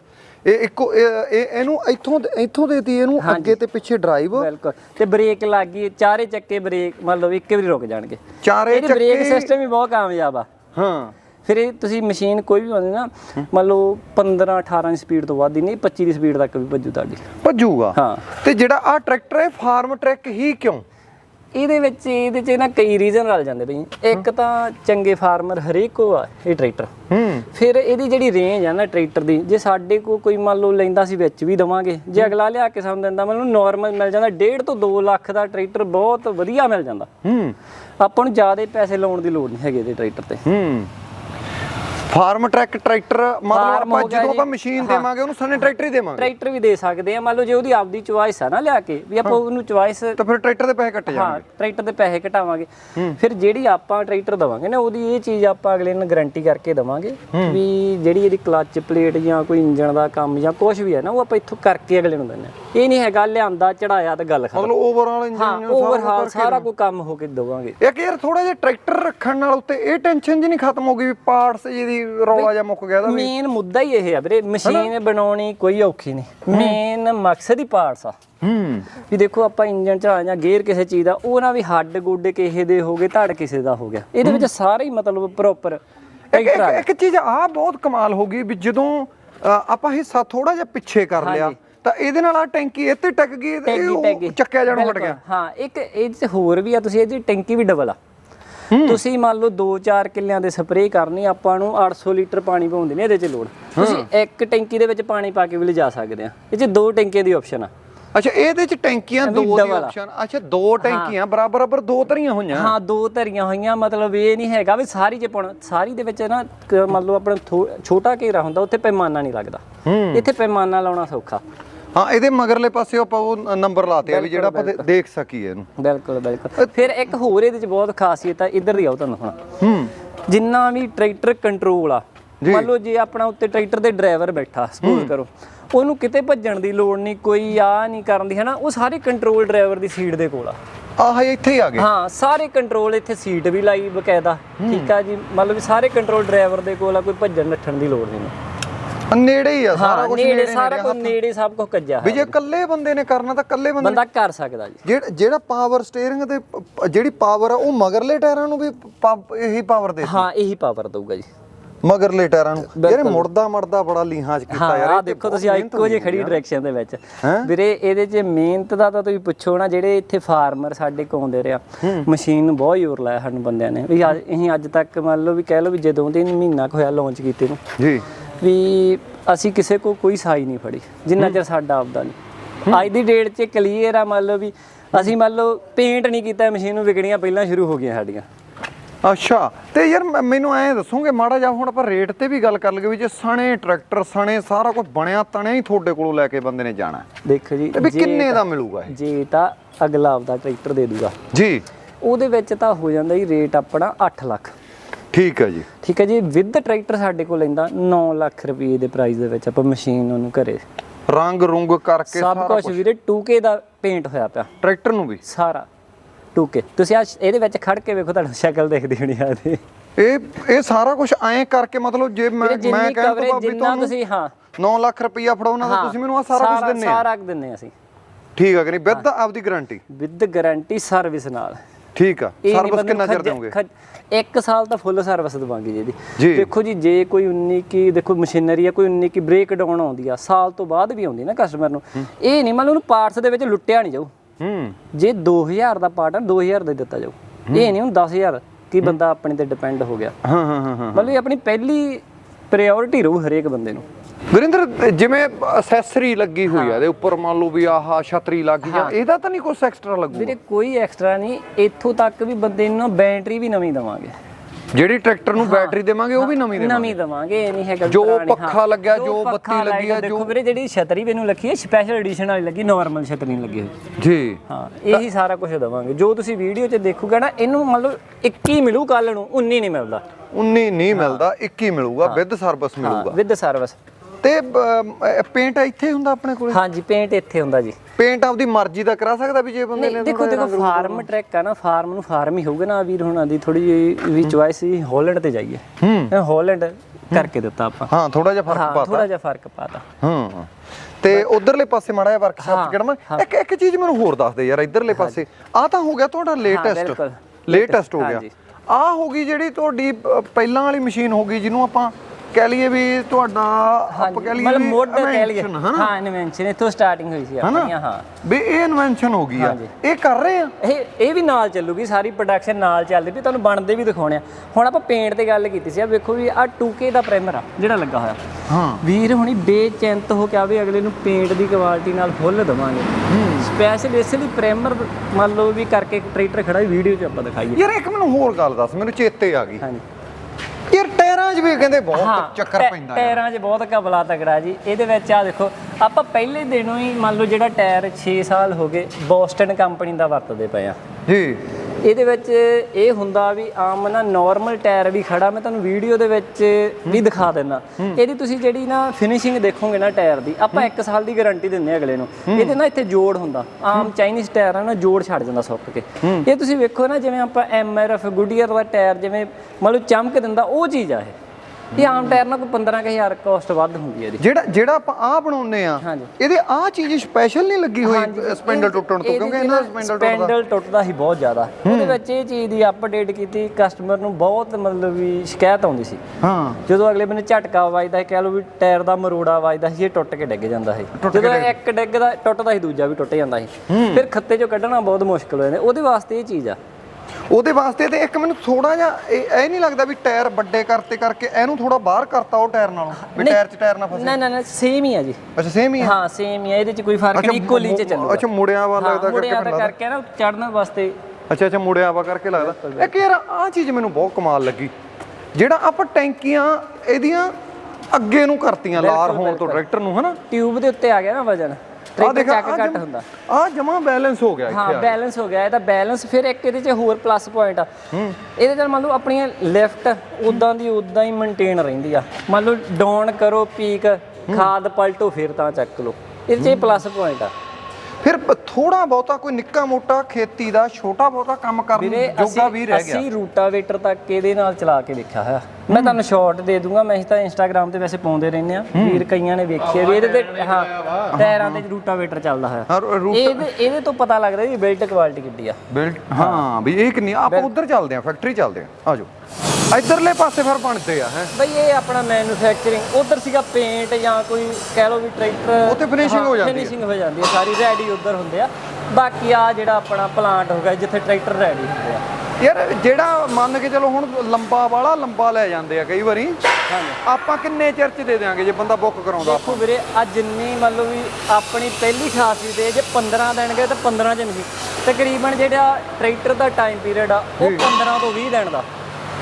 ਇਹ ਇੱਕੋ ਇਹ ਇਹ- ਇਹਨੂੰ ਇੱਥੋਂ ਇੱਥੋਂ ਦੇਤੀ ਇਹਨੂੰ ਅੱਗੇ ਤੇ ਪਿੱਛੇ ਡਰਾਈਵ ਬਿਲਕੁਲ। ਤੇ ਬ੍ਰੇਕ ਲੱਗ ਗਈ ਚਾਰੇ ਚੱਕੇ ਬ੍ਰੇਕ ਵੀ ਇੱਕ ਵਾਰੀ ਰੁਕ ਜਾਣਗੇ। ਚਾਰੇ ਇਹਦੇ ਬ੍ਰੇਕ ਚੱਕੇ ਸਿਸਟਮ ਵੀ ਬਹੁਤ ਕਾਮਯਾਬ ਆ। ਹਾਂ। ਫਿਰ ਇਹ ਤੁਸੀਂ ਮਸ਼ੀਨ ਕੋਈ ਵੀ ਹੁੰਦੀ ਨਾ ਮੰਨ ਲਓ 15 18 ਦੀ ਸਪੀਡ ਤੋਂ ਵੱਧ ਹੀ ਨਹੀਂ 25 ਦੀ ਸਪੀਡ ਤੱਕ ਵੀ ਭੱਜੂ ਤੁਹਾਡੀ। ਭੱਜੂਗਾ। ਹਾਂ। ਤੇ ਜਿਹੜਾ ਆ ਟਰੈਕਟਰ ਹੈ ਫਾਰਮ ਟਰੈਕ ਹੀ ਕਿਉਂ? ਇਹਦੇ ਵਿੱਚ ਇਹਦੇ ਚ ਨਾ ਕਈ ਰੀਜ਼ਨ ਰਲ ਜਾਂਦੇ ਬਈ। ਇੱਕ ਤਾਂ ਚੰਗੇ ਫਾਰਮਰ ਹਰੇਕ ਕੋ ਆ ਇਹ ਟਰੈਕਟਰ ਹੂੰ। ਫਿਰ ਇਹਦੀ ਜਿਹੜੀ ਰੇਂਜ ਆ ਨਾ ਟਰੈਕਟਰ ਦੀ ਜੇ ਸਾਡੇ ਕੋ ਕੋਈ ਮੰਨ ਲਓ ਲੈਂਦਾ ਸੀ ਵਿੱਚ ਵੀ ਦਵਾਂਗੇ ਜੇ ਅਗਲਾ ਲਿਆ ਕੇ ਸਾਨੂੰ ਦਿੰਦਾ ਮੈਨੂੰ ਨਾਰਮਲ ਮਿਲ ਜਾਂਦਾ 1.5 ਤੋਂ 2 ਲੱਖ ਦਾ ਟਰੈਕਟਰ ਬਹੁਤ ਵਧੀਆ ਮਿਲ ਜਾਂਦਾ। ਹੂੰ। ਆਪਾਂ ਨੂੰ ਜ਼ਿਆਦਾ ਪੈਸੇ ਲਾਉਣ ਦੀ ਲੋੜ ਨਹੀਂ ਹੈਗੀ ਇਹਦੇ ਟਰੈਕਟਰ ਤੇ। ਹੂੰ। ਫਾਰਮ ਟਰੈਕ ਟਰੈਕਟਰ ਮਤਲਬ Farm ਆਪਾਂ ਹੋ ਗਿਆ ਜਦੋਂ ਜੀ। ਆਪਾਂ ਮਸ਼ੀਨ ਦੇਵਾਂਗੇ ਉਹਨੂੰ ਸਣੇ ਟਰੈਕਟਰ ਹੀ ਦੇਵਾਂਗੇ। ਟਰੈਕਟਰ ਵੀ ਦੇ ਸਕਦੇ ਆ ਮੰਨ ਲਓ ਜੇ ਉਹਦੀ ਆਪਦੀ ਚੁਆਇਸ ਆ ਨਾ ਲਿਆ ਕੇ ਵੀ ਆਪਾਂ ਉਹਨੂੰ ਚੁਆਇਸ ਤਾਂ ਫਿਰ ਟਰੈਕਟਰ ਦੇ ਪੈਸੇ ਕੱਟੇ ਹਾਂ ਜਾਣਗੇ। ਟਰੈਕਟਰ ਦੇ ਪੈਸੇ ਘਟਾਵਾਂਗੇ। ਫਿਰ ਜਿਹੜੀ ਆਪਾਂ ਟਰੈਕਟਰ ਦਵਾਂਗੇ ਨਾ ਉਹਦੀ ਇਹ ਚੀਜ਼ ਆਪਾਂ ਅਗਲੇ ਨੂੰ ਗਾਰੰਟੀ ਕਰਕੇ ਦਵਾਂਗੇ ਵੀ ਜਿਹੜੀ ਇਹਦੀ ਕਲੱਚ ਪਲੇਟ ਜਾਂ ਕੋਈ ਇੰਜਨ ਦਾ ਕੰਮ ਜਾਂ ਕੁਝ ਵੀ ਹੈ ਨਾ ਉਹ ਆਪਾਂ ਇੱਥੋਂ ਕਰਕੇ ਅਗਲੇ ਨੂੰ ਦਿੰਦੇ ਹਾਂ। ਇਹ ਨਹੀਂ ਹੈਗਾ ਲਿਆਂਦਾ ਚੜਾਇਆ ਤੇ ਗੱਲ ਖਤਮ। ਮਤਲਬ ਓਵਰਆਲ ਹਾਂ ਇੰਜਨ ਓਵਰਹਾਲ ਸਾਰਾ ਕੋਈ ਕੰਮ ਹੋ ਕੇ ਦਵਾਂਗੇ। ਇੱਕ ਯਾਰ ਥੋੜਾ ਜਿਹਾ ਟਰੈਕਟਰ ਰੱਖਣ ਨਾਲ ਉੱਤੇ ਇਹ ਟੈਨਸ਼ਨ ਜੀ ਨਹੀਂ ਖਤਮ ਹੋ ਗਈ ਵੀ ਪਾਰਟਸ ਜਿਹਦੀ ਰੌਲਾ ਜਾਂ ਮੁੱਕ ਗਿਆ ਦਾ ਵੀ। ਮੇਨ ਮੁੱਦਾ ਹੀ ਇਹ ਆ ਵੀਰੇ ਮਸ਼ੀਨ ਬਣਾਉਣੀ ਕੋਈ ਔਖੀ ਨਹੀਂ। ਮੇਨ ਮਕਸਦ ਹੀ ਪਾਰਟਸ ਆ। ਹੂੰ। ਵੀ ਦੇਖੋ ਆਪਾਂ ਇੰਜਨ ਚੜਾ ਜਾਂ ਗੇਅਰ ਕਿਸੇ ਚੀਜ਼ ਦਾ ਉਹ ਨਾ ਵੀ ਹੱਡ ਗੋਡੇ ਕਿਸੇ ਦੇ ਹੋ ਗਏ ਧੜ ਕਿਸੇ ਦਾ ਹੋ ਗਿਆ। ਇਹਦੇ ਵਿੱਚ ਸਾਰੇ ਹੀ ਮਤਲਬ ਪ੍ਰੋਪਰ ਇੱਕ ਚੀਜ਼ ਆ ਬਹੁਤ ਕਮਾਲ ਹੋ ਗਈ ਵੀ ਜਦੋਂ ਆਪਾਂ ਹਿੱਸਾ ਥੋੜਾ ਜਿਹਾ ਪਿੱਛੇ ਕਰ ਲਿਆ। ਤਾਂ ਇਹਦੇ ਨਾਲ ਆ ਟੈਂਕੀ ਇੱਥੇ ਟਿਕ ਗਈ ਇਹ ਚੱਕਿਆ ਜਾਣੋਂ ਹਟ ਗਿਆ। ਹਾਂ ਇੱਕ ਇਹ ਹੋਰ ਵੀ ਆ ਤੁਸੀਂ ਇਹਦੀ ਟੈਂਕੀ ਵੀ ਡਬਲ ਆ। ਤੁਸੀਂ ਮੰਨ ਲਓ 2-4 ਕਿੱਲਿਆਂ ਦੇ ਸਪਰੇਅ ਕਰਨੀ ਆਪਾਂ ਨੂੰ 800 ਲੀਟਰ ਪਾਣੀ ਪਾਉਂਦੇ ਨੇ ਇਹਦੇ 'ਚ ਲੋੜ। ਤੁਸੀਂ ਇੱਕ ਟੈਂਕੀ ਦੇ ਵਿੱਚ ਪਾਣੀ ਪਾ ਕੇ ਵੀ ਲਿਜਾ ਸਕਦੇ ਆ। ਇਹ 'ਚ ਦੋ ਟੈਂਕੀਆਂ ਦੀ ਆਪਸ਼ਨ ਆ। ਅੱਛਾ ਇਹਦੇ ਚ ਟੈਂਕੀਆਂ ਦੋ ਦੀ। ਆਪਸ਼ਨ ਅੱਛਾ ਦੋ ਟੈਂਕੀਆਂ ਬਰਾਬਰ ਬਰਾਬਰ ਦੋ ਧਰੀਆਂ ਹੋਈਆਂ। ਹਾਂ ਦੋ ਧਰੀਆਂ ਹੋਈਆਂ ਮਤਲਬ ਇਹ ਨਹੀਂ ਹੈਗਾ ਵੀ ਸਾਰੀ ਚ ਪਾਉਣਾ ਸਾਰੀ ਦੇ ਵਿੱਚ ਨਾ ਮੰਨ ਲਓ ਆਪਣਾ ਛੋਟਾ ਘੇਰਾ ਹੁੰਦਾ ਉੱਥੇ ਪੈਮਾਨਾ ਨਹੀਂ ਲੱਗਦਾ। ਇੱਥੇ ਪੈਮਾਨਾ ਲਾਉਣਾ ਸੌਖਾ। ਹਾਂ ਇਹਦੇ ਮਗਰਲੇ ਪਾਸੇ ਆਪਾਂ ਉਹ ਨੰਬਰ ਲਾਤੇ ਆ ਵੀ ਜਿਹੜਾ ਆਪਾਂ ਦੇਖ ਸਕੀਏ ਇਹਨੂੰ। ਬਿਲਕੁਲ। ਬਿਲਕੁਲ ਫਿਰ ਇੱਕ ਹੋਰ ਇਹਦੇ ਚ ਬਹੁਤ ਖਾਸੀਅਤ ਆ ਇੱਧਰ ਦੀ ਆਓ ਤੁਹਾਨੂੰ ਹੁਣ। ਹੂੰ। ਜਿੰਨਾ ਵੀ ਟਰੈਕਟਰ ਕੰਟਰੋਲ ਆ ਮੰਨ ਲਓ ਜੇ ਆਪਣਾ ਉੱਤੇ ਟਰੈਕਟਰ ਦੇ ਡਰਾਈਵਰ ਬੈਠਾ ਸਪੋਜ਼ ਕਰੋ ਉਹਨੂੰ ਕਿਤੇ ਭੱਜਣ ਦੀ ਲੋੜ ਨਹੀਂ ਕੋਈ ਆ ਨਹੀਂ ਕਰਨ ਦੀ ਹਨਾ? ਉਹ ਸਾਰੇ ਕੰਟਰੋਲ ਡਰਾਈਵਰ ਦੀ ਸੀਟ ਦੇ ਕੋਲ ਆ। ਆਹ ਇੱਥੇ ਹੀ ਆ ਗਏ। ਹਾਂ ਸਾਰੇ ਕੰਟਰੋਲ ਇੱਥੇ ਸੀਟ ਵੀ ਲਾਈ ਬਕਾਇਦਾ ਠੀਕ ਆ ਜੀ? ਮਤਲਬ ਸਾਰੇ ਕੰਟਰੋਲ ਡਰਾਈਵਰ ਦੇ ਕੋਲ ਆ ਕੋਈ ਭੱਜਣ ਨੱਠਣ ਦੀ ਲੋੜ ਨਹੀਂ। ਨੇੜੇ ਹੀ ਆ ਸਾਰਾ ਕੁਝ ਨੇੜੇ ਸਾਰਾ ਕੁਝ ਨੇੜੇ ਸਭ ਕੁਝ ਕੱਜਿਆ ਵੀ ਜੇ ਇਕੱਲੇ ਬੰਦੇ ਨੇ ਕਰਨਾ ਤਾਂ ਇਕੱਲੇ ਬੰਦੇ ਬੰਦਾ ਕਰ ਸਕਦਾ ਜੀ। ਜਿਹੜਾ ਪਾਵਰ ਸਟੀਅਰਿੰਗ ਤੇ ਜਿਹੜੀ ਪਾਵਰ ਆ ਉਹ ਮਗਰਲੇ ਟਾਇਰਾਂ ਨੂੰ ਵੀ ਇਹੀ ਪਾਵਰ ਦੇ ਹਾਂ ਇਹੀ ਪਾਵਰ ਦਊਗਾ ਜੀ। ਮਗਰਲੇ ਟਾਇਰਾਂ ਨੂੰ। ਯਾਰ ਮੁੜਦਾ ਮੜਦਾ ਬੜਾ ਲੀਹਾਂ ਚ ਕੀਤਾ ਯਾਰ ਆ ਦੇਖੋ ਤੁਸੀਂ ਮਿਹਨਤ ਇੱਕੋ ਜਿਹੀ ਖੜੀ ਆ। ਡਾਇਰੈਕਸ਼ਨ ਦੇ ਵਿੱਚ? ਵੀਰੇ ਇਹਦੇ 'ਚ ਮਿਹਨਤ ਦਾ ਤਾਂ ਤੁਸੀਂ ਪੁੱਛੋ ਨਾ ਜਿਹੜੇ ਇੱਥੇ ਫਾਰਮਰ ਸਾਡੇ ਕੋਲ ਆਉਂਦੇ ਰਿਆ ਮਸ਼ੀਨ ਨੂੰ ਬਹੁਤ ਜ਼ੋਰ ਲਾਇਆ ਸਾਨੂੰ ਬੰਦਿਆਂ ਨੇ। ਵੀ ਅੱਜ ਅਸੀਂ ਅੱਜ ਤੱਕ ਮੰਨ ਲਓ ਵੀ ਕਹਿ ਲਓ ਵੀ ਜਦੋਂ ਦੇ ਮਹੀਨਾ ਕੁ ਹੋਇਆ ਲਾਂਚ ਕੀਤੇ ਨੂੰ। ਜੀ। ਵੀ ਅਸੀਂ ਕਿਸੇ ਕੋ ਕੋਈ ਸਾਈ ਨਹੀਂ ਫੜੀ ਜਿੰਨਾ ਚਿਰ ਸਾਡਾ ਆਪਦਾ ਨਹੀਂ। ਅੱਜ ਦੀ ਡੇਟ 'ਚ ਕਲੀਅਰ ਆ ਮੰਨ ਲਓ ਵੀ ਅਸੀਂ ਮੰਨ ਲਓ ਪੇਂਟ ਨਹੀਂ ਕੀਤਾ ਮਸ਼ੀਨ ਨੂੰ ਵਿਕਣੀਆਂ ਪਹਿਲਾਂ ਸ਼ੁਰੂ ਹੋ ਗਈਆਂ ਸਾਡੀਆਂ। ਅੱਛਾ ਤੇ ਯਾਰ ਮੈਨੂੰ ਐਂ ਦੱਸੋਗੇ ਮਾੜਾ ਜਿਹਾ ਹੁਣ ਆਪਾਂ ਰੇਟ ਤੇ ਵੀ ਗੱਲ ਕਰ ਲਈਏ ਵੀ ਜੇ ਸਣੇ ਟਰੈਕਟਰ ਸਣੇ ਸਾਰਾ ਕੁਝ ਬਣਿਆ ਤਣਿਆ ਹੀ ਤੁਹਾਡੇ ਕੋਲੋਂ ਲੈ ਕੇ ਬੰਦੇ ਨੇ ਜਾਣਾ। ਦੇਖੋ ਜੀ ਵੀ ਕਿੰਨੇ ਦਾ ਮਿਲੂਗਾ ਇਹ? ਜੇ ਤਾਂ ਅਗਲਾ ਆਪਦਾ ਟਰੈਕਟਰ ਦੇ ਦੂਗਾ। ਜੀ। ਉਹਦੇ ਵਿੱਚ ਤਾਂ ਹੋ ਜਾਂਦਾ ਜੀ ਰੇਟ ਆਪਣਾ 8 ਲੱਖ। ਠੀਕ ਹੈ ਜੀ। ਠੀਕ ਹੈ ਜੀ ਵਿਦ ਟਰੈਕਟਰ ਸਾਡੇ ਕੋਲ ਲੈਂਦਾ 9 ਲੱਖ ਰੁਪਏ ਦੇ ਪ੍ਰਾਈਸ ਦੇ ਵਿੱਚ ਆਪਾਂ ਮਸ਼ੀਨ ਉਹਨੂੰ ਘਰੇ। ਰੰਗ ਰੁੰਗ ਕਰਕੇ ਸਭ ਕੁਝ ਵੀਰੇ 2K ਦਾ ਪੇਂਟ ਹੋਇਆ ਪਿਆ। ਟਰੈਕਟਰ ਨੂੰ ਵੀ? ਸਾਰਾ 2K ਤੁਸੀਂ ਆ ਇਹਦੇ ਵਿੱਚ ਖੜ ਕੇ ਵੇਖੋ ਤੁਹਾਨੂੰ ਸ਼ਕਲ ਦੇਖਦੀ ਹੋਣੀ ਆ ਇਹਦੀ। ਇਹ ਇਹ ਸਾਰਾ ਕੁਝ ਐਂ ਕਰਕੇ ਮਤਲਬ ਜੇ ਮੈਂ ਮੈਂ ਕਵਰੇਜ ਬਾਅਦ ਵੀ ਤੁਹਾਨੂੰ ਤੁਸੀਂ ਹਾਂ। 9 ਲੱਖ ਰੁਪਈਆ ਫੜਾਉਣਾ ਤਾਂ ਤੁਸੀਂ ਮੈਨੂੰ ਆ ਸਾਰਾ ਕੁਝ ਦਿੰਨੇ ਆ। ਸਾਰਾ ਕੁ ਦਿੰਨੇ ਆ ਅਸੀਂ। ਠੀਕ ਆ ਕਿ ਨਹੀਂ? ਵਿਦ ਆਪਦੀ ਗਾਰੰਟੀ ਵਿਦ ਗਾਰੰਟੀ ਸਰਵਿਸ ਨਾਲ। ਠੀਕ ਆ। ਸਰਵਿਸ ਕਿੰਨਾ ਚਿਰ ਖੱਜ- ਇੱਕ ਸਾਲ ਤਾਂ ਫੁੱਲ ਸਰਵਿਸ ਦਵਾਂਗੇ ਜੀ ਦੇਖੋ ਜੀ ਜੇ ਕੋਈ 19 ਕੀ ਦੇਖੋ ਮਸ਼ੀਨਰੀ ਆ ਕੋਈ 19 ਕੀ ਬ੍ਰੇਕ ਡਾਊਨ ਆਉਂਦੀ ਆ ਸਾਲ ਤੋਂ ਬਾਅਦ ਵੀ ਆਉਂਦੀ ਨਾ ਕਸਟਮਰ ਨੂੰ। ਇਹ ਨਹੀਂ ਮੰਨ ਲਓ ਉਹਨੂੰ ਪਾਰਟਸ ਦੇ ਵਿੱਚ ਲੁੱਟਿਆ ਨਹੀਂ ਜਾਊ। ਹੂੰ। ਜੇ 2000 ਦਾ ਪਾਰਟ ਆ 2000 ਦਾ ਦਿੱਤਾ ਜਾਊ। ਇਹ ਨਹੀਂ ਹੁਣ 10000 ਕੀ ਬੰਦਾ ਆਪਣੇ ਤੇ ਡਿਪੈਂਡ ਹੋ ਗਿਆ। ਹਾਂ ਹਾਂ ਹਾਂ ਮਤਲਬ ਆਪਣੀ ਪਹਿਲੀ ਪ੍ਰਾਇੋਰਟੀ ਰਹੂ ਹਰੇਕ ਬੰਦੇ ਨੂੰ। ਵਰਿੰਦਰ ਜਿਵੇਂ ਅਸੈਸਰੀ ਲੱਗੀ ਹੋਈ ਆ ਇਹਦੇ ਉੱਪਰ ਮੰਨ ਲਓ ਵੀ ਆਹ ਛਤਰੀ ਲੱਗ ਗਈ ਜਾਂ ਇਹਦਾ ਤਾਂ ਨਹੀਂ ਕੁਝ ਐਕਸਟਰਾ ਲੱਗੂਗਾ? ਵੀਰੇ ਕੋਈ ਐਕਸਟਰਾ ਨਹੀਂ। ਇੱਥੋਂ ਤੱਕ ਵੀ ਬੰਦੇ ਨੂੰ ਨਾ ਬੈਟਰੀ ਵੀ ਨਵੀਂ ਦਵਾਂਗੇ। ਜਿਹੜੀ ਟਰੈਕਟਰ ਨੂੰ ਬੈਟਰੀ ਦੇਵਾਂਗੇ ਉਹ ਵੀ ਨਵੀਂ ਦੇਵਾਂਗੇ। ਨਵੀਂ ਦਵਾਂਗੇ ਇਹ ਨਹੀਂ ਹੈਗਾ ਜੋ ਹਾਂ। ਪੱਖਾ ਲੱਗਿਆ, ਜੋ ਬੱਤੀ ਲੱਗੀ ਆ, ਲਾਈਟ, ਜੋ- ਦੇਖੋ ਵੀਰੇ ਜਿਹੜੀ ਛਤਰੀ ਮੈਨੂੰ ਲੱਗੀ ਹੈ ਸਪੈਸ਼ਲ ਐਡੀਸ਼ਨ ਵਾਲੀ ਲੱਗੀ ਨਾਰਮਲ ਛਤਰੀ ਨਹੀਂ ਲੱਗੀ ਹੋਈ। ਜੀ। ਹਾਂ ਇਹੀ ਸਾਰਾ ਕੁਝ ਦਵਾਂਗੇ। ਜੋ ਤੁਸੀਂ ਵੀਡੀਓ 'ਚ ਦੇਖੋਗੇ ਨਾ ਇਹਨੂੰ ਮਤਲਬ 21 ਮਿਲੂ ਕੱਲ ਨੂੰ 19 ਨਹੀਂ ਮਿਲਦਾ। 19 ਨਹੀਂ ਮਿਲਦਾ 21 ਮਿਲੂਗਾ ਵਿਦ ਸਰਵਿਸ ਹਾਂ ਮਿਲੂਗਾ। ਵਿਦ ਸਰਵਿਸ ਤੇ ਪੇਂਟ ਇੱਥੇ ਹੁੰਦਾ ਆਪਣੇ ਕੋਲੇ? ਹਾਂਜੀ ਪੇਂਟ ਇੱਥੇ ਹੁੰਦਾ ਜੀ। ਪੇਂਟ ਆਪਦੀ ਮਰਜ਼ੀ ਦਾ ਕਰਾ ਸਕਦਾ ਵੀ ਜੇ ਬੰਦੇ ਨੇ ਦੇਖੋ ਦੇਖੋ ਫਾਰਮ ਟਰੈਕ ਆ ਨਾ ਫਾਰਮ ਨੂੰ ਫਾਰਮ ਹੀ ਹੋਊਗਾ ਨਾ ਵੀਰ ਹੁਣਾਂ ਦੀ ਥੋੜੀ ਜਿਹੀ ਵੀ ਚੁਆਇਸ ਸੀ ਹਾਲੈਂਡ ਤੇ ਜਾਈਏ। ਹੂੰ। ਹਾਲੈਂਡ ਕਰਕੇ ਦਿੱਤਾ ਆਪਾਂ। ਹਾਂ ਥੋੜਾ ਜਿਹਾ ਫ਼ਰਕ ਹਾਂ ਪਾਤਾ। ਥੋੜਾ ਜਿਹਾ ਫ਼ਰਕ ਪਾਤਾ। ਹਾਂ। ਤੇ ਉਧਰਲੇ ਪਾਸੇ ਮਾੜਾ ਜਿਹਾ ਵਰਕਸ਼ਾਪ ਕਿਹੜਾ ਇੱਕ ਇੱਕ ਚੀਜ਼ ਮੈਨੂੰ ਹੋਰ ਦੱਸ ਦੇ ਯਾਰ ਇਧਰਲੇ ਪਾਸੇ। ਆ ਤਾਂ ਹੋ ਗਿਆ ਤੁਹਾਡਾ ਲੇਟੈਸਟ। ਲੇਟੈਸਟ ਹੋ ਗਿਆ। ਆ ਹੋ ਗਈ ਜਿਹੜੀ ਤੁਹਾਡੀ ਪਹਿਲਾਂ ਵਾਲੀ ਮਸ਼ੀਨ ਹੋ ਗਈ ਜਿਹਨੂੰ ਆਪਾਂ ਕਹਿ ਲਈਏ ਵੀ ਤੁਹਾਡਾ ਆਪਾਂ ਕਹਿ ਲਈਏ ਮਤਲਬ ਮੋਡ ਕਹਿ ਲਈਏ। ਹਾਂ ਇਨਵੈਂਸ਼ਨ ਇੱਥੋਂ ਸਟਾਰਟਿੰਗ ਹੋਈ ਸੀ ਆਪਣੀ ਹਾਂ। ਵੀ ਇਹ ਇਨਵੈਂਸ਼ਨ ਹੋ ਗਈ ਆ। ਇਹ ਕਰ ਰਹੇ ਆ? ਇਹ ਇਹ ਵੀ ਨਾਲ ਚੱਲੂਗੀ ਸਾਰੀ ਪ੍ਰੋਡਕਸ਼ਨ ਨਾਲ ਚੱਲਦੀ ਵੀ ਤੁਹਾਨੂੰ ਬਣਦੇ ਵੀ ਦਿਖਾਉਣੇ ਆ। ਹੁਣ ਆਪਾਂ ਪੇਂਟ ਤੇ ਗੱਲ ਕੀਤੀ ਸੀ ਆ ਵੇਖੋ ਵੀ ਆ 2K ਦਾ ਪ੍ਰਾਈਮਰ ਆ ਜਿਹੜਾ ਲੱਗਾ ਹੋਇਆ। ਹਾਂ। ਵੀਰ ਹੁਣੀ ਬੇਚਿੰਤ ਹੋ ਕੇ ਆਵੇ ਅਗਲੇ ਨੂੰ ਪੇਂਟ ਦੀ ਕੁਆਲਿਟੀ ਨਾਲ ਫੁੱਲ ਦਵਾਂਗੇ। ਸਪੈਸ਼ਲ ਇਸੇ ਲਈ ਪ੍ਰਾਈਮਰ ਮੰਨ ਲਓ ਵੀ ਕਰਕੇ ਟਰੈਕਟਰ ਖੜਾ ਵੀਡੀਓ 'ਚ ਆਪਾਂ ਦਿਖਾਈਏ। ਯਾਰ ਇੱਕ ਮੈਨੂੰ ਹੋਰ ਗੱਲ ਦੱਸ ਮੈਨੂੰ ਚੇਤੇ ਆ ਗਈ। ਹਾਂਜੀ। 'ਚ ਵੀ ਕਹਿੰਦੇ ਬਹੁਤ ਚੱਕਰ ਪੈਂਦਾ ਹੈ ਟਾਇਰਾਂ 'ਚ ਬਹੁਤ ਕਬਲਾ ਤਗੜਾ ਜੀ। ਇਹਦੇ ਵਿੱਚ ਆ ਦੇਖੋ ਆਪਾਂ ਪਹਿਲੇ ਦਿਨੋਂ ਹੀ ਮੰਨ ਲਓ ਜਿਹੜਾ ਟਾਇਰ 6 ਸਾਲ ਹੋ ਗਏ ਬੋਸਟਨ ਕੰਪਨੀ ਦਾ ਵਰਤਦੇ ਪਏ ਆ। ਜੀ। ਇਹਦੇ ਵਿੱਚ ਇਹ ਹੁੰਦਾ ਵੀ ਆਮ ਨਾ ਨਾਰਮਲ ਟਾਇਰ ਵੀ ਖੜਾ ਮੈਂ ਤੁਹਾਨੂੰ ਵੀਡੀਓ ਦੇ ਵਿੱਚ ਵੀ ਦਿਖਾ ਦਿੰਦਾ। ਇਹਦੀ ਤੁਸੀਂ ਜਿਹੜੀ ਨਾ ਫਿਨਿਸ਼ਿੰਗ ਦੇਖੋਗੇ ਨਾ ਟਾਇਰ ਦੀ ਆਪਾਂ 1 ਸਾਲ ਦੀ ਗਾਰੰਟੀ ਦਿੰਦੇ ਹਾਂ ਅਗਲੇ ਨੂੰ। ਇਹਦੇ ਨਾ ਇੱਥੇ ਜੋੜ ਹੁੰਦਾ। ਆਮ ਚਾਈਨੀਜ਼ ਟਾਇਰ ਆ ਨਾ ਜੋੜ ਛੱਡ ਜਾਂਦਾ ਸੁੱਕ ਕੇ। ਇਹ ਤੁਸੀਂ ਵੇਖੋ ਨਾ ਜਿਵੇਂ ਆਪਾਂ ਐਮਆਰਐਫ ਗੁੱਡੀਅਰ ਦਾ ਟਾਇਰ ਜਿਵੇਂ ਮੰਨ ਲਓ ਚਮਕ ਦਿੰਦਾ ਉਹ ਚੀਜ਼ ਆ ਇਹ। ਇਹ ਆਮ ਟਾਇਰ ਨਾਲ ਕੋਈ 15000 ਕਾਸਟ ਵੱਧ ਹੁੰਦੀ ਹੈ ਇਹਦੀ। ਜਿਹੜਾ ਜਿਹੜਾ ਆਪਾਂ ਆ ਬਣਾਉਂਦੇ ਆ ਹਾਂਜੀ। ਇਹਦੇ ਆ ਚੀਜ਼ ਸਪੈਸ਼ਲ ਨਹੀਂ ਲੱਗੀ ਹੋਈ ਸਪੈਂਡਲ ਟੁੱਟਣ ਤੋਂ ਕਿਉਂਕਿ ਇਹਨਾਂ ਦਾ ਸਪੈਂਡਲ ਟੁੱਟਦਾ। ਸਪੈਂਡਲ ਟੁੱਟਦਾ ਹੀ ਬਹੁਤ ਜ਼ਿਆਦਾ। ਉਹਦੇ ਵਿੱਚ ਇਹ ਚੀਜ਼ ਦੀ ਅਪਡੇਟ ਕੀਤੀ ਕਸਟਮਰ ਨੂੰ ਬਹੁਤ ਮਤਲਬ ਵੀ ਸ਼ਿਕਾਇਤ ਆਉਂਦੀ ਸੀ। ਹਾਂ। ਜਦੋਂ ਅਗਲੇ ਬੰਨੇ ਝਟਕਾ ਵੱਜਦਾ ਹੈ ਕਹਿ ਲਓ ਵੀ ਟਾਇਰ ਦਾ ਮਰੋੜਾ ਵੱਜਦਾ ਸੀ ਇਹ ਟੁੱਟ ਕੇ ਡਿੱਗ ਜਾਂਦਾ ਸੀ। ਜਦੋਂ ਇੱਕ ਡਿੱਗਦਾ ਟੁੱਟਦਾ ਸੀ ਦੂਜਾ ਵੀ ਟੁੱਟ ਜਾਂਦਾ ਸੀ। ਫਿਰ ਖੱਤੇ ਚੋਂ ਕੱਢਣਾ ਬਹੁਤ ਮੁਸ਼ਕਲ ਹੋ ਜਾਂਦਾ। ਉਹਦੇ ਵਾਸਤੇ ਇਹ ਚੀਜ਼ ਆ। ਉਹਦੇ ਵਾਸਤੇ ਤੇ ਇੱਕ ਮੈਨੂੰ ਥੋੜਾ ਜਿਹਾ ਇਹ ਨਹੀਂ ਲੱਗਦਾ ਵੀ ਟਾਇਰ ਵੱਡੇ ਕਰਤੇ ਕਰਕੇ ਇਹਨੂੰ ਥੋੜਾ ਬਾਹਰ ਕਰਤਾ ਉਹ ਟਾਇਰ ਨਾਲੋਂ ਵੀ। ਟਾਇਰ 'ਚ ਟਾਇਰ ਨਾ ਫਸੇ। ਨਾ ਨਾ ਨਾ ਸੇਮ ਹੀ ਆ ਜੀ। ਅੱਛਾ ਸੇਮ ਹੀ ਹੈ ਹਾਂ ਸੇਮ ਹੀ ਆ ਇਹਦੇ ਚ ਕੋਈ ਫ਼ਰਕ ਨਹੀਂ ਇਕੁਅਲੀ ਚ ਮੁ- ਚੱਲੂਗਾ। ਅੱਛਾ ਮੁੜਿਆ ਵਾ ਲੱਗਦਾ ਕਰਕੇ ਮੁੜਿਆ ਕਰਕੇ ਨਾ ਚੜਨ ਵਾਸਤੇ। ਅੱਛਾ ਅੱਛਾ ਮੁੜਿਆ ਵਾ ਕਰਕੇ ਲੱਗਦਾ। ਇੱਕ ਯਾਰ ਆਹ ਚੀਜ਼ ਮੈਨੂੰ ਬਹੁਤ ਕਮਾਲ ਲੱਗੀ। ਜਿਹੜਾ ਆਪਾਂ ਟੈਂਕੀਆਂ ਇਹਦੀਆਂ ਅੱਗੇ ਨੂੰ ਕਰਤੀਆਂ ਲਾਰ ਹੋਣ ਤੋਂ ਟਰੈਕਟਰ ਨੂੰ ਹਨਾ? ਟਿਊਬ ਦੇ ਉੱਤੇ ਆ ਗਿਆ ਨਾ ਵਜਨ। ਦੇਖ ਚੱਕ ਘੱਟ ਹੁੰਦਾ। ਆ ਜਮਾ ਬੈਲੈਂਸ ਹੋ ਗਿਆ ਹਾਂ ਇੱਥੇ। ਬੈਲੈਂਸ ਹੋ ਗਿਆ ਇਹਦਾ ਬੈਲੈਂਸ ਫਿਰ ਇੱਕ ਇਹਦੇ 'ਚ ਹੋਰ ਪਲੱਸ ਪੁਆਇੰਟ ਆ। ਇਹਦੇ ਨਾਲ ਮੰਨ ਲਓ ਆਪਣੀਆਂ ਲਿਫਟ ਉਦਾਂ ਦੀ ਉਦਾਂ ਹੀ ਮੇਨਟੇਨ ਰਹਿੰਦੀ ਆ। ਮੰਨ ਲਓ ਡਾਊਨ ਕਰੋ ਪੀਕ ਖਾਦ ਪਲਟੋ ਫਿਰ ਤਾਂ ਚੱਕ ਲਓ। ਇਹਦੇ 'ਚ ਪਲੱਸ ਪੁਆਇੰਟ ਆ। ਫਿਰ ਥੋੜਾ ਬਹੁਤਾ ਕੋਈ ਨਿੱਕਾ ਮੋਟਾ ਖੇਤੀ ਦਾ ਛੋਟਾ ਬਹੁਤਾ ਕੰਮ ਕਰਨ ਵੀਰੇ ਜੋਗਾ ਵੀ ਰਹਿ ਗਿਆ ਅਸੀਂ ਰੂਟਾਵੇਟਰ ਤੱਕ ਇਹਦੇ ਨਾਲ ਚਲਾ ਕੇ ਦੇਖਿਆ ਹੋਇਆ। ਮੈਂ ਤੁਹਾਨੂੰ ਸ਼ਾਰਟ ਦੇ ਦੂੰਗਾ ਮੈਂ ਤਾਂ ਇੰਸਟਾਗ੍ਰam ਤੇ ਵੈਸੇ ਪਾਉਂਦੇ ਰਹਿੰਦੇ ਆ। ਵੀਰ ਕਈਆਂ ਨੇ ਵੇਖਿਆ ਵੀ ਇਹਦੇ ਤੇ ਹਾਂ। ਟਾਇਰਾਂ ਤੇ ਰੂਟਾਵੇਟਰ ਚੱਲਦਾ ਹੋਇਆ। ਇਹਦੇ ਇਹਦੇ ਤੋਂ ਪਤਾ ਲੱਗਦਾ ਵੀ ਬਿਲਟ ਕੁਆਲਿਟੀ ਕਿੱਡੀ ਆ। ਬਿਲਡ ਹਾਂ ਵੀ ਇਹ ਕਿੰਨੀ ਆਪਾਂ ਉਧਰ ਚੱਲਦੇ ਆ ਫੈਕਟਰੀ ਚੱਲਦੇ ਆ। ਆਜੋ ਇਧਰਲੇ ਪਾਸੇ ਫਿਰ ਬਣਦੇ ਆ ਹੈ। ਬਈ ਇਹ ਆਪਣਾ ਮੈਨੂਫੈਕਚਰਿੰਗ ਉਧਰ ਸੀਗਾ ਪੇਂਟ ਜਾਂ ਕੋਈ ਕਹਿ ਲਓ ਵੀ ਟਰੈਕਟਰ ਉੱਥੇ finishing ਹੋ ਜਾਂਦੀ ਹੈ। ਫਿਨਿਸ਼ਿੰਗ ਹੋ ਜਾਂਦੀ ਹੈ ਸਾਰੀ ਰੈਡੀ ਉਧਰ ਹੁੰਦੇ ਆ। ਬਾਕੀ ਆ ਜਿਹੜਾ ਆਪਣਾ ਪਲਾਂਟ ਹੋ ਗਿਆ ਜਿੱਥੇ ਟਰੈਕਟਰ ਰੈਡੀ ਹੁੰਦੇ ਆ। ਯਾਰ ਜਿਹੜਾ ਮੰਨ ਕੇ ਚਲੋ ਹੁਣ ਲੰਬਾ ਵਾਲਾ ਲੰਬਾ ਲੈ ਜਾਂਦੇ ਆ ਕਈ ਵਾਰੀ। ਹਾਂਜੀ। ਆਪਾਂ ਕਿੰਨੇ ਚਿਰ ਚ ਦੇ ਦਿਆਂਗੇ ਜੇ ਬੰਦਾ ਬੁੱਕ ਕਰਾਉਂਦਾ ਦੇਖੋ ਵੀਰੇ ਆ ਜਿੰਨੀ ਮੰਨ ਲਓ ਵੀ ਆਪਣੀ ਪਹਿਲੀ ਖਾਸੀਅਤ ਇਹ ਜੇ 15 ਦਿਨ ਗਏ ਤਾਂ 15 ਚ ਨਹੀਂ। ਤਕਰੀਬਨ ਜਿਹੜਾ ਟਰੈਕਟਰ ਦਾ ਟਾਈਮ ਪੀਰੀਅਡ ਆ ਉਹ 15 ਤੋਂ 20 ਦਿਨ ਦਾ।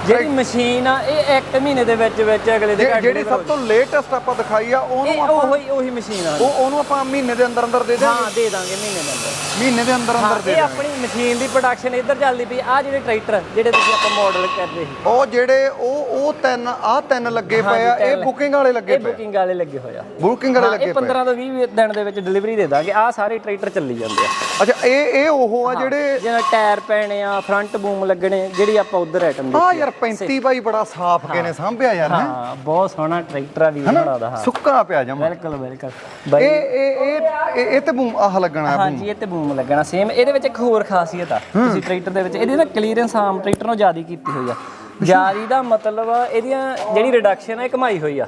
ਜਿਹੜੀ ਮਸ਼ੀਨ ਆ ਇਹ 1 ਮਹੀਨੇ ਦੇ ਵਿੱਚ ਵਿੱਚ ਅਗਲੇ ਦੇ ਘਰ ਜਿਹੜੀ ਸਭ ਤੋਂ ਲੇਟੈਸਟ ਆਪਾਂ ਦਿਖਾਈ ਆ ਉਹਨੂੰ ਇਹ ਆਪਾਂ ਉਹੀ ਉਹੀ ਮਸ਼ੀਨ ਆ। ਉਹ ਉਹਨੂੰ ਆਪਾਂ ਮਹੀਨੇ ਦੇ ਅੰਦਰ ਅੰਦਰ ਦੇ ਦਿਆਂਗੇ। ਹਾਂ ਦੇ ਦਾਂਗੇ ਮਹੀਨੇ ਦੇ ਅੰਦਰ। ਮਹੀਨੇ ਦੇ ਅੰਦਰ ਅੰਦਰ ਦੇ ਇਹ ਆਪਣੀ ਮਸ਼ੀਨ ਦੀ ਪ੍ਰੋਡਕਸ਼ਨ ਇੱਧਰ ਚੱਲਦੀ ਪਈ। ਆ ਜਿਹੜੇ ਟਰੈਕਟਰ ਜਿਹੜੇ ਤੁਸੀਂ ਆਪਾਂ ਮਾਡਲ ਕਰਦੇ ਸੀ। ਉਹ ਜਿਹੜੇ ਉਹ ਉਹ ਤਿੰਨ ਆ ਤਿੰਨ ਲੱਗੇ ਪਏ ਆ। ਇਹ। ਬੁਕਿੰਗ ਵਾਲੇ ਲੱਗੇ ਇਹ ਪਏ ਬੁਕਿੰਗ ਵਾਲੇ ਲੱਗੇ ਹੋਏ ਆ। ਬੁਕਿੰਗ ਵਾਲੇ ਲੱਗੇ ਇਹ ਪਏ 15 ਤੋਂ 20 ਦਿਨ ਦੇ ਵਿੱਚ ਡਿਲੀਵਰੀ ਦੇ ਦਾਂਗੇ। ਆ ਸਾਰੇ ਟਰੈਕਟਰ ਚੱਲੀ ਜਾਂਦੇ ਆ। ਅੱਛਾ ਇਹ ਇਹ ਉਹ ਆ ਜਿਹੜੇ ਜਿਵੇਂ ਟਾਇਰ ਪੈਣੇ ਆ ਫਰੰਟ ਬੂਮ ਲੱਗਣੇ ਜਿਹੜੀ ਆਪਾਂ ਉਧਰ ਆਈਟਮ ਆ। ਯਾਰ 35 ਬਾਈ ਬੜਾ ਸਾਫ਼ ਕੇ ਨੇ ਸਾਂਭਿਆ ਯਾਰ ਹੈਂ। ਹਾਂ ਬਹੁਤ ਸੋਹਣਾ ਟਰੈਕਟਰ ਆ ਵੀਰ ਬਣਾ ਦਾ ਹਾਂ। ਸੁੱਕਾ ਪਿਆ ਜਮਾ। ਬਿਲਕੁਲ ਬਿਲਕੁਲ। ਇਹ ਬਾਈ ਇਹ ਇਹ ਇਹ- ਇਹ ਤੇ ਬੂਮ ਆਹ ਲੱਗਣਾ ਹੈ ਹਾਂਜੀ ਇਹ ਤੇ ਬੂਮ ਲੱਗਣਾ। ਸੇਮ ਇਹਦੇ ਵਿੱਚ ਇੱਕ ਹੋਰ ਖਾਸੀਅਤ ਆ ਤੁਸੀਂ ਟਰੈਕਟਰ ਦੇ ਵਿੱਚ ਇਹਦੀ ਨਾ ਕਲੀਅਰੈਂਸ ਆਮ ਟਰੈਕਟਰ ਨਾਲੋਂ ਜ਼ਿਆਦਾ ਕੀਤੀ ਹੋਈ ਆ। ਜ਼ਿਆਦੀ ਦਾ ਮਤਲਬ ਇਹਦੀਆਂ ਜਿਹੜੀ ਰਿਡਕਸ਼ਨ ਇਹ ਕਮਾਈ ਹੋਈ ਆ।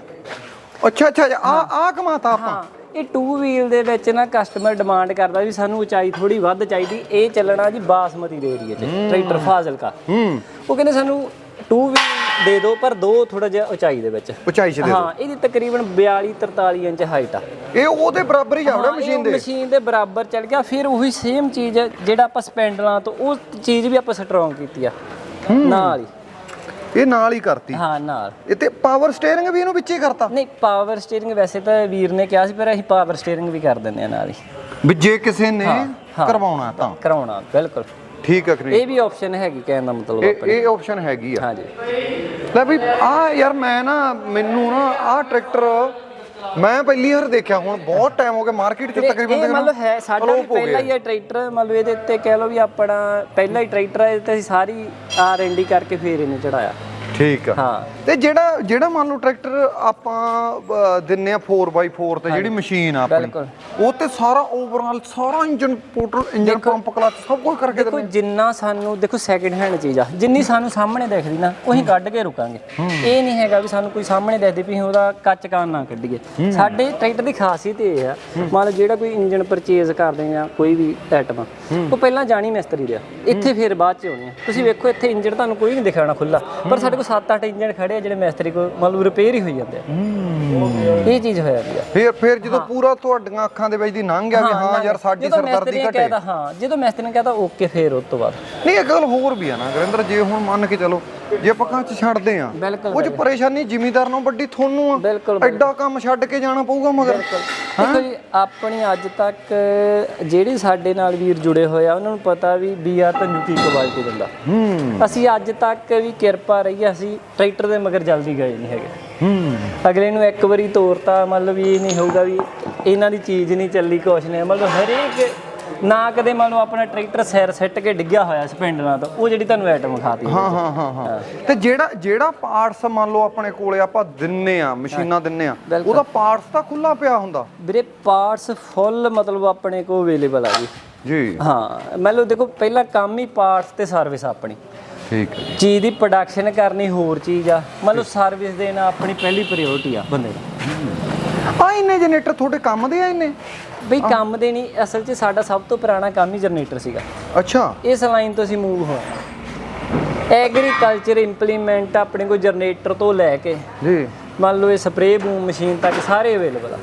ਅੱਛਾ ਅੱਛਾ ਆ ਆ ਕਮਾਤਾ ਆਪਾਂ। ਹਾਂ ਇਹ 2 ਵੀਲ ਦੇ ਵਿੱਚ ਨਾ ਕਸਟਮਰ ਡਿਮਾਂਡ ਕਰਦਾ ਵੀ ਸਾਨੂੰ ਉਚਾਈ ਥੋੜੀ ਵੱਧ ਚਾਹੀਦੀ ਇਹ ਚੱਲਣਾ ਜੀ ਬਾਸਮਤੀ ਦੇ ਏਰੀਏ 'ਚ ਟਰੈਕਟਰ ਫਾਜ਼ਿਲਕਾ। ਹੂੰ। ਉਹ ਕਹਿੰਦੇ ਸਾਨੂੰ 2 ਵੀਲ ਦੇ ਦਿਓ ਪਰ ਦੋ ਥੋੜਾ ਜਿਹਾ ਉਚਾਈ ਦੇ ਵਿੱਚ। ਉਚਾਈ ਚ ਦੇ ਦਿਓ ਹਾਂ ਇਹਦੀ ਤਕਰੀਬਨ 42 43 ਇੰਚ ਹਾਈਟ ਆ। ਇਹ ਉਹਦੇ ਬਰਾਬਰ ਹੀ ਜਾਵੜਾ ਮਸ਼ੀਨ ਦੇ। ਮਸ਼ੀਨ ਦੇ ਬਰਾਬਰ ਚੱਲ ਗਿਆ। ਫਿਰ ਉਹੀ ਸੇਮ ਚੀਜ਼ ਜਿਹੜਾ ਆਪਾਂ ਸਪੈਂਡਲਾਂ ਤੋਂ ਉਹ ਚੀਜ਼ ਵੀ ਆਪਾਂ ਸਟਰੋਂਗ ਕੀਤੀ ਆ। ਨਾਲ ਹੀ। ਇਹ ਨਾਲ ਹੀ ਕਰਤੀ। ਹਾਂ ਨਾਲ। ਇਹ ਤੇ ਪਾਵਰ ਸਟੀਅਰਿੰਗ ਵੀ ਇਹਨੂੰ ਵਿੱਚ ਹੀ ਕਰਤਾ। ਨਹੀਂ ਪਾਵਰ ਸਟੀਅਰਿੰਗ ਵੈਸੇ ਤਾਂ ਵੀਰ ਨੇ ਕਿਹਾ ਸੀ ਪਰ ਅਸੀਂ ਪਾਵਰ ਸਟੀਅਰਿੰਗ ਵੀ ਕਰ ਦਿੰਦੇ ਆ ਨਾਲ ਹੀ। ਵੀ ਜੇ ਕਿਸੇ ਨੇ। ਕਰਵਾਉਣਾ ਤਾਂ। ਕਰਾਉਣਾ ਬਿਲਕੁਲ। ਠੀਕ ਹੈ ਕਰੀ ਇਹ ਵੀ ਆਪਸ਼ਨ ਹੈਗੀ ਕਹਿਣ ਦਾ ਮਤਲਬ ਇਹ ਇਹ ਆਪਸ਼ਨ ਹੈਗੀ ਆ। ਹਾਂਜੀ। ਲੈ ਵੀ ਆ ਯਾਰ ਮੈਂ ਨਾ ਮੈਨੂੰ ਨਾ ਆ ਟਰੈਕਟਰ ਮੈਂ ਪਹਿਲੀ ਵਾਰ ਦੇਖਿਆ ਹੁਣ ਬਹੁਤ ਟਾਈਮ ਹੋ ਗਿਆ ਮਾਰਕੀਟ 'ਚ ਤਕਰੀਬਨ ਇਹ ਮੰਨ ਲਓ ਹੈ ਸਾਡਾ ਵੀ ਪਹਿਲਾ ਹੀ ਹੈ ਟਰੈਕਟਰ ਮੰਨ ਲਓ ਇਹਦੇ ਉੱਤੇ ਕਹਿ ਲਓ ਵੀ ਆਪਣਾ ਪਹਿਲਾ ਹੀ ਟਰੈਕਟਰ ਹੈ ਤੇ ਅਸੀਂ ਸਾਰੀ ਆਰ ਐਨ ਡੀ ਕਰਕੇ ਫੇਰ ਇਹਨੂੰ ਚੜਾਇਆ। ਠੀਕ ਆ। ਹਾਂ। ਤੇ ਜਿਹੜਾ ਜਿਹੜਾ ਮੰਨ ਲਓ ਟਰੈਕਟਰ ਆਪਾਂ ਦਿੰਨੇ ਆ 4x4 ਤੇ ਜਿਹੜੀ ਮਸ਼ੀਨ ਆ ਆਪਣੀ। ਉਹ ਤੇ ਸਾਰਾ ਓਵਰਆਲ ਸਾਰਾ engine portal engine pump clutch ਸਭ ਕੁਝ ਕਰਕੇ ਦੇਖੋ ਜਿੰਨਾ ਸਾਨੂੰ ਦੇਖੋ ਸੈਕਿੰਡ ਹੈਂਡ ਚੀਜ਼ ਆ ਜਿੰਨੀ ਸਾਨੂੰ ਸਾਹਮਣੇ ਦਿਖਦੀ ਨਾ ਉਹੀ ਕੱਢ ਕੇ ਰੁਕਾਂਗੇ। ਇਹ ਨਹੀਂ ਹੈਗਾ ਵੀ ਸਾਨੂੰ ਕੋਈ ਸਾਹਮਣੇ ਦਿਖਦੀ ਵੀ ਉਹਦਾ ਕੱਚ ਕਾਨ ਨਾ ਕੱਢੀਏ। ਸਾਡੇ ਟਰੈਕਟਰ ਦੀ ਖਾਸੀਅਤ ਇਹ ਆ ਮੰਨ ਲਓ ਜਿਹੜਾ ਕੋਈ ਇੰਜਨ ਪਰਚੇਜ਼ ਕਰਦੇ ਆ ਕੋਈ ਵੀ ਆਈਟਮ ਉਹ ਪਹਿਲਾਂ ਜਾਣੀ ਮਿਸਤਰੀ ਦੇ ਇੱਥੇ ਫਿਰ ਬਾਅਦ ਚ ਆਉਣੀ ਆ। ਤੁਸੀਂ ਵੇਖੋ ਇੱਥੇ ਇੰਜਨ ਤੁਹਾਨੂੰ ਕੋਈ ਨਹੀਂ ਦਿਖਾਣਾ ਖੁੱਲਾ ਪਰ ਸਾਡੇ 7-8 ਇੰਜਨ ਖੜੇ ਆ ਜਿਹੜੇ ਮਿਸਤਰੀ ਕੋਲ ਮਤਲਬ ਰਿਪੇਅਰ ਹੀ ਹੋਈ ਜਾਂਦੇ ਆ। ਇਹ ਚੀਜ਼ ਹੋ ਜਾਂਦੀ ਆ। ਫਿਰ ਫਿਰ ਜਦੋਂ ਪੂਰਾ ਤੁਹਾਡੀਆਂ ਅੱਖਾਂ ਦੇ ਵਿੱਚ ਦੀ ਲੰਘ ਗਿਆ ਵੀ ਹਾਂ ਯਾਰ ਸਾਡੀ ਜਦੋਂ ਸਰਦਰਦੀ ਮਿਸਤਰੀ ਨੇ ਘਟੇ। ਹਾਂ ਜਦੋਂ ਮਿਸਤਰੀ ਨੇ ਕਹਿਤਾ ਓਕੇ ਫੇਰ ਉਸ ਤੋਂ ਬਾਅਦ। ਨਹੀਂ ਇੱਕ ਗੱਲ ਹੋਰ ਵੀ ਆ ਨਾ ਗੁਰਿੰਦਰ ਜੇ ਹੁਣ ਮੰਨ ਕੇ ਚਲੋ ਜੇ ਆਪਾਂ ਕੱਚ ਛੱਡਦੇ ਆ ਬਿਲਕੁਲ ਉਹ ਚ ਪਰੇਸ਼ਾਨੀ ਜ਼ਿਮੀਦਾਰ ਨੂੰ ਵੱਡੀ ਤੁਹਾਨੂੰ ਆ। ਬਿਲਕੁਲ ਐਡਾ ਕੰਮ ਛੱਡ ਕੇ ਜਾਣਾ ਪਊਗਾ ਮਗਰ। ਦੇਖੋ ਜੀ ਆਪਣੀ ਅੱਜ ਤੱਕ ਜਿਹੜੀ ਸਾਡੇ ਨਾਲ ਵੀਰ ਜੁੜੇ ਹੋਏ ਆ ਉਹਨਾਂ ਨੂੰ ਪਤਾ ਵੀ ਬੀਆਰ ਤਾਂ ਕੀ ਕੁਆਲਿਟੀ ਦਿੰਦਾ। ਹੂੰ। ਅਸੀਂ ਅੱਜ ਤੱਕ ਵੀ ਕਿਰਪਾ ਰਹੀ ਆ, ਅਸੀਂ ਟਰੈਕਟਰ ਦੇ ਮਗਰ ਜਲਦੀ ਗਏ ਨਹੀਂ ਹੈਗੇ। ਹੂੰ। ਅਗਲੇ ਨੂੰ ਇੱਕ ਵਾਰੀ ਤੋਰਤਾ ਮਤਲਬ ਵੀ ਇਹ ਨਹੀਂ ਹੋਊਗਾ ਵੀ ਇਹਨਾਂ ਦੀ ਚੀਜ਼ ਨਹੀਂ ਚੱਲੀ ਕੁਛ ਨਹੀਂ ਮਤਲਬ ਹਰੇਕ ਨਾ ਕਦੇ ਮੰਨ ਲਓ ਆਪਣਾ ਟਰੈਕਟਰ ਸਿਰ ਸਿੱਟ ਕੇ ਡਿੱਗਿਆ ਹੋਇਆ ਸਪੈਂਡਰਾਂ ਤੋਂ ਉਹ ਜਿਹੜੀ ਤੁਹਾਨੂੰ ਆਈਟਮ ਖਾਤੀ ਹਾਂ ਹਾਂ ਹਾਂ ਹਾਂ। ਤੇ ਜਿਹੜਾ ਜਿਹੜਾ ਪਾਰਟਸ ਮੰਨ ਲਓ ਆਪਣੇ ਕੋਲੇ ਆਪਾਂ ਦਿੰਨੇ ਆ ਮਸ਼ੀਨਾਂ ਦਿੰਨੇ ਆ। ਉਹਦਾ ਪਾਰਟਸ ਤਾਂ ਖੁੱਲਾ ਪਿਆ ਹੁੰਦਾ? ਵੀਰੇ ਪਾਰਟਸ ਫੁੱਲ ਮਤਲਬ ਆਪਣੇ ਕੋਲ ਅਵੇਲੇਬਲ ਆ ਜੀ। ਜੀ। ਹਾਂ ਮੰਨ ਲਓ ਦੇਖੋ ਪਹਿਲਾ ਕੰਮ ਹੀ ਪਾਰਟਸ ਤੇ ਸਰਵਿਸ ਆਪਣੀ। ਠੀਕ ਹੈ ਚੀਜ਼ ਦੀ ਪ੍ਰੋਡਕਸ਼ਨ ਕਰਨੀ ਹੋਰ ਚੀਜ਼ ਆ। ਮੰਨ ਲਓ ਸਰਵਿਸ ਦੇਣਾ ਆਪਣੀ ਪਹਿਲੀ ਪ੍ਰਾਇੋਰਟੀ ਆ ਬੰਦੇ ਦੀ। ਆ ਇੰਨੇ ਜਨਰੇਟਰ ਤੁਹਾਡੇ ਕੰਮ ਦੇ ਆ ਇੰਨੇ? ਬਈ ਕੰਮ ਦੇ ਨਹੀਂ ਅਸਲ 'ਚ ਸਾਡਾ ਸਭ ਤੋਂ ਪੁਰਾਣਾ ਕੰਮ ਹੀ ਜਨਰੇਟਰ ਸੀਗਾ। ਅੱਛਾ। ਇਸ ਲਾਈਨ ਤੋਂ ਅਸੀਂ ਮੂਵ ਹੋਏ। ਐਗਰੀਕਲਚਰ ਇੰਪਲੀਮੈਂਟ ਆਪਣੇ ਕੋਲ ਜਨਰੇਟਰ ਤੋਂ ਲੈ ਕੇ ਜੀ। ਮੰਨ ਲਓ ਇਹ ਸਪਰੇਅ ਬੂਮ ਮਸ਼ੀਨ ਤੱਕ ਸਾਰੇ ਅਵੇਲੇਬਲ ਆ।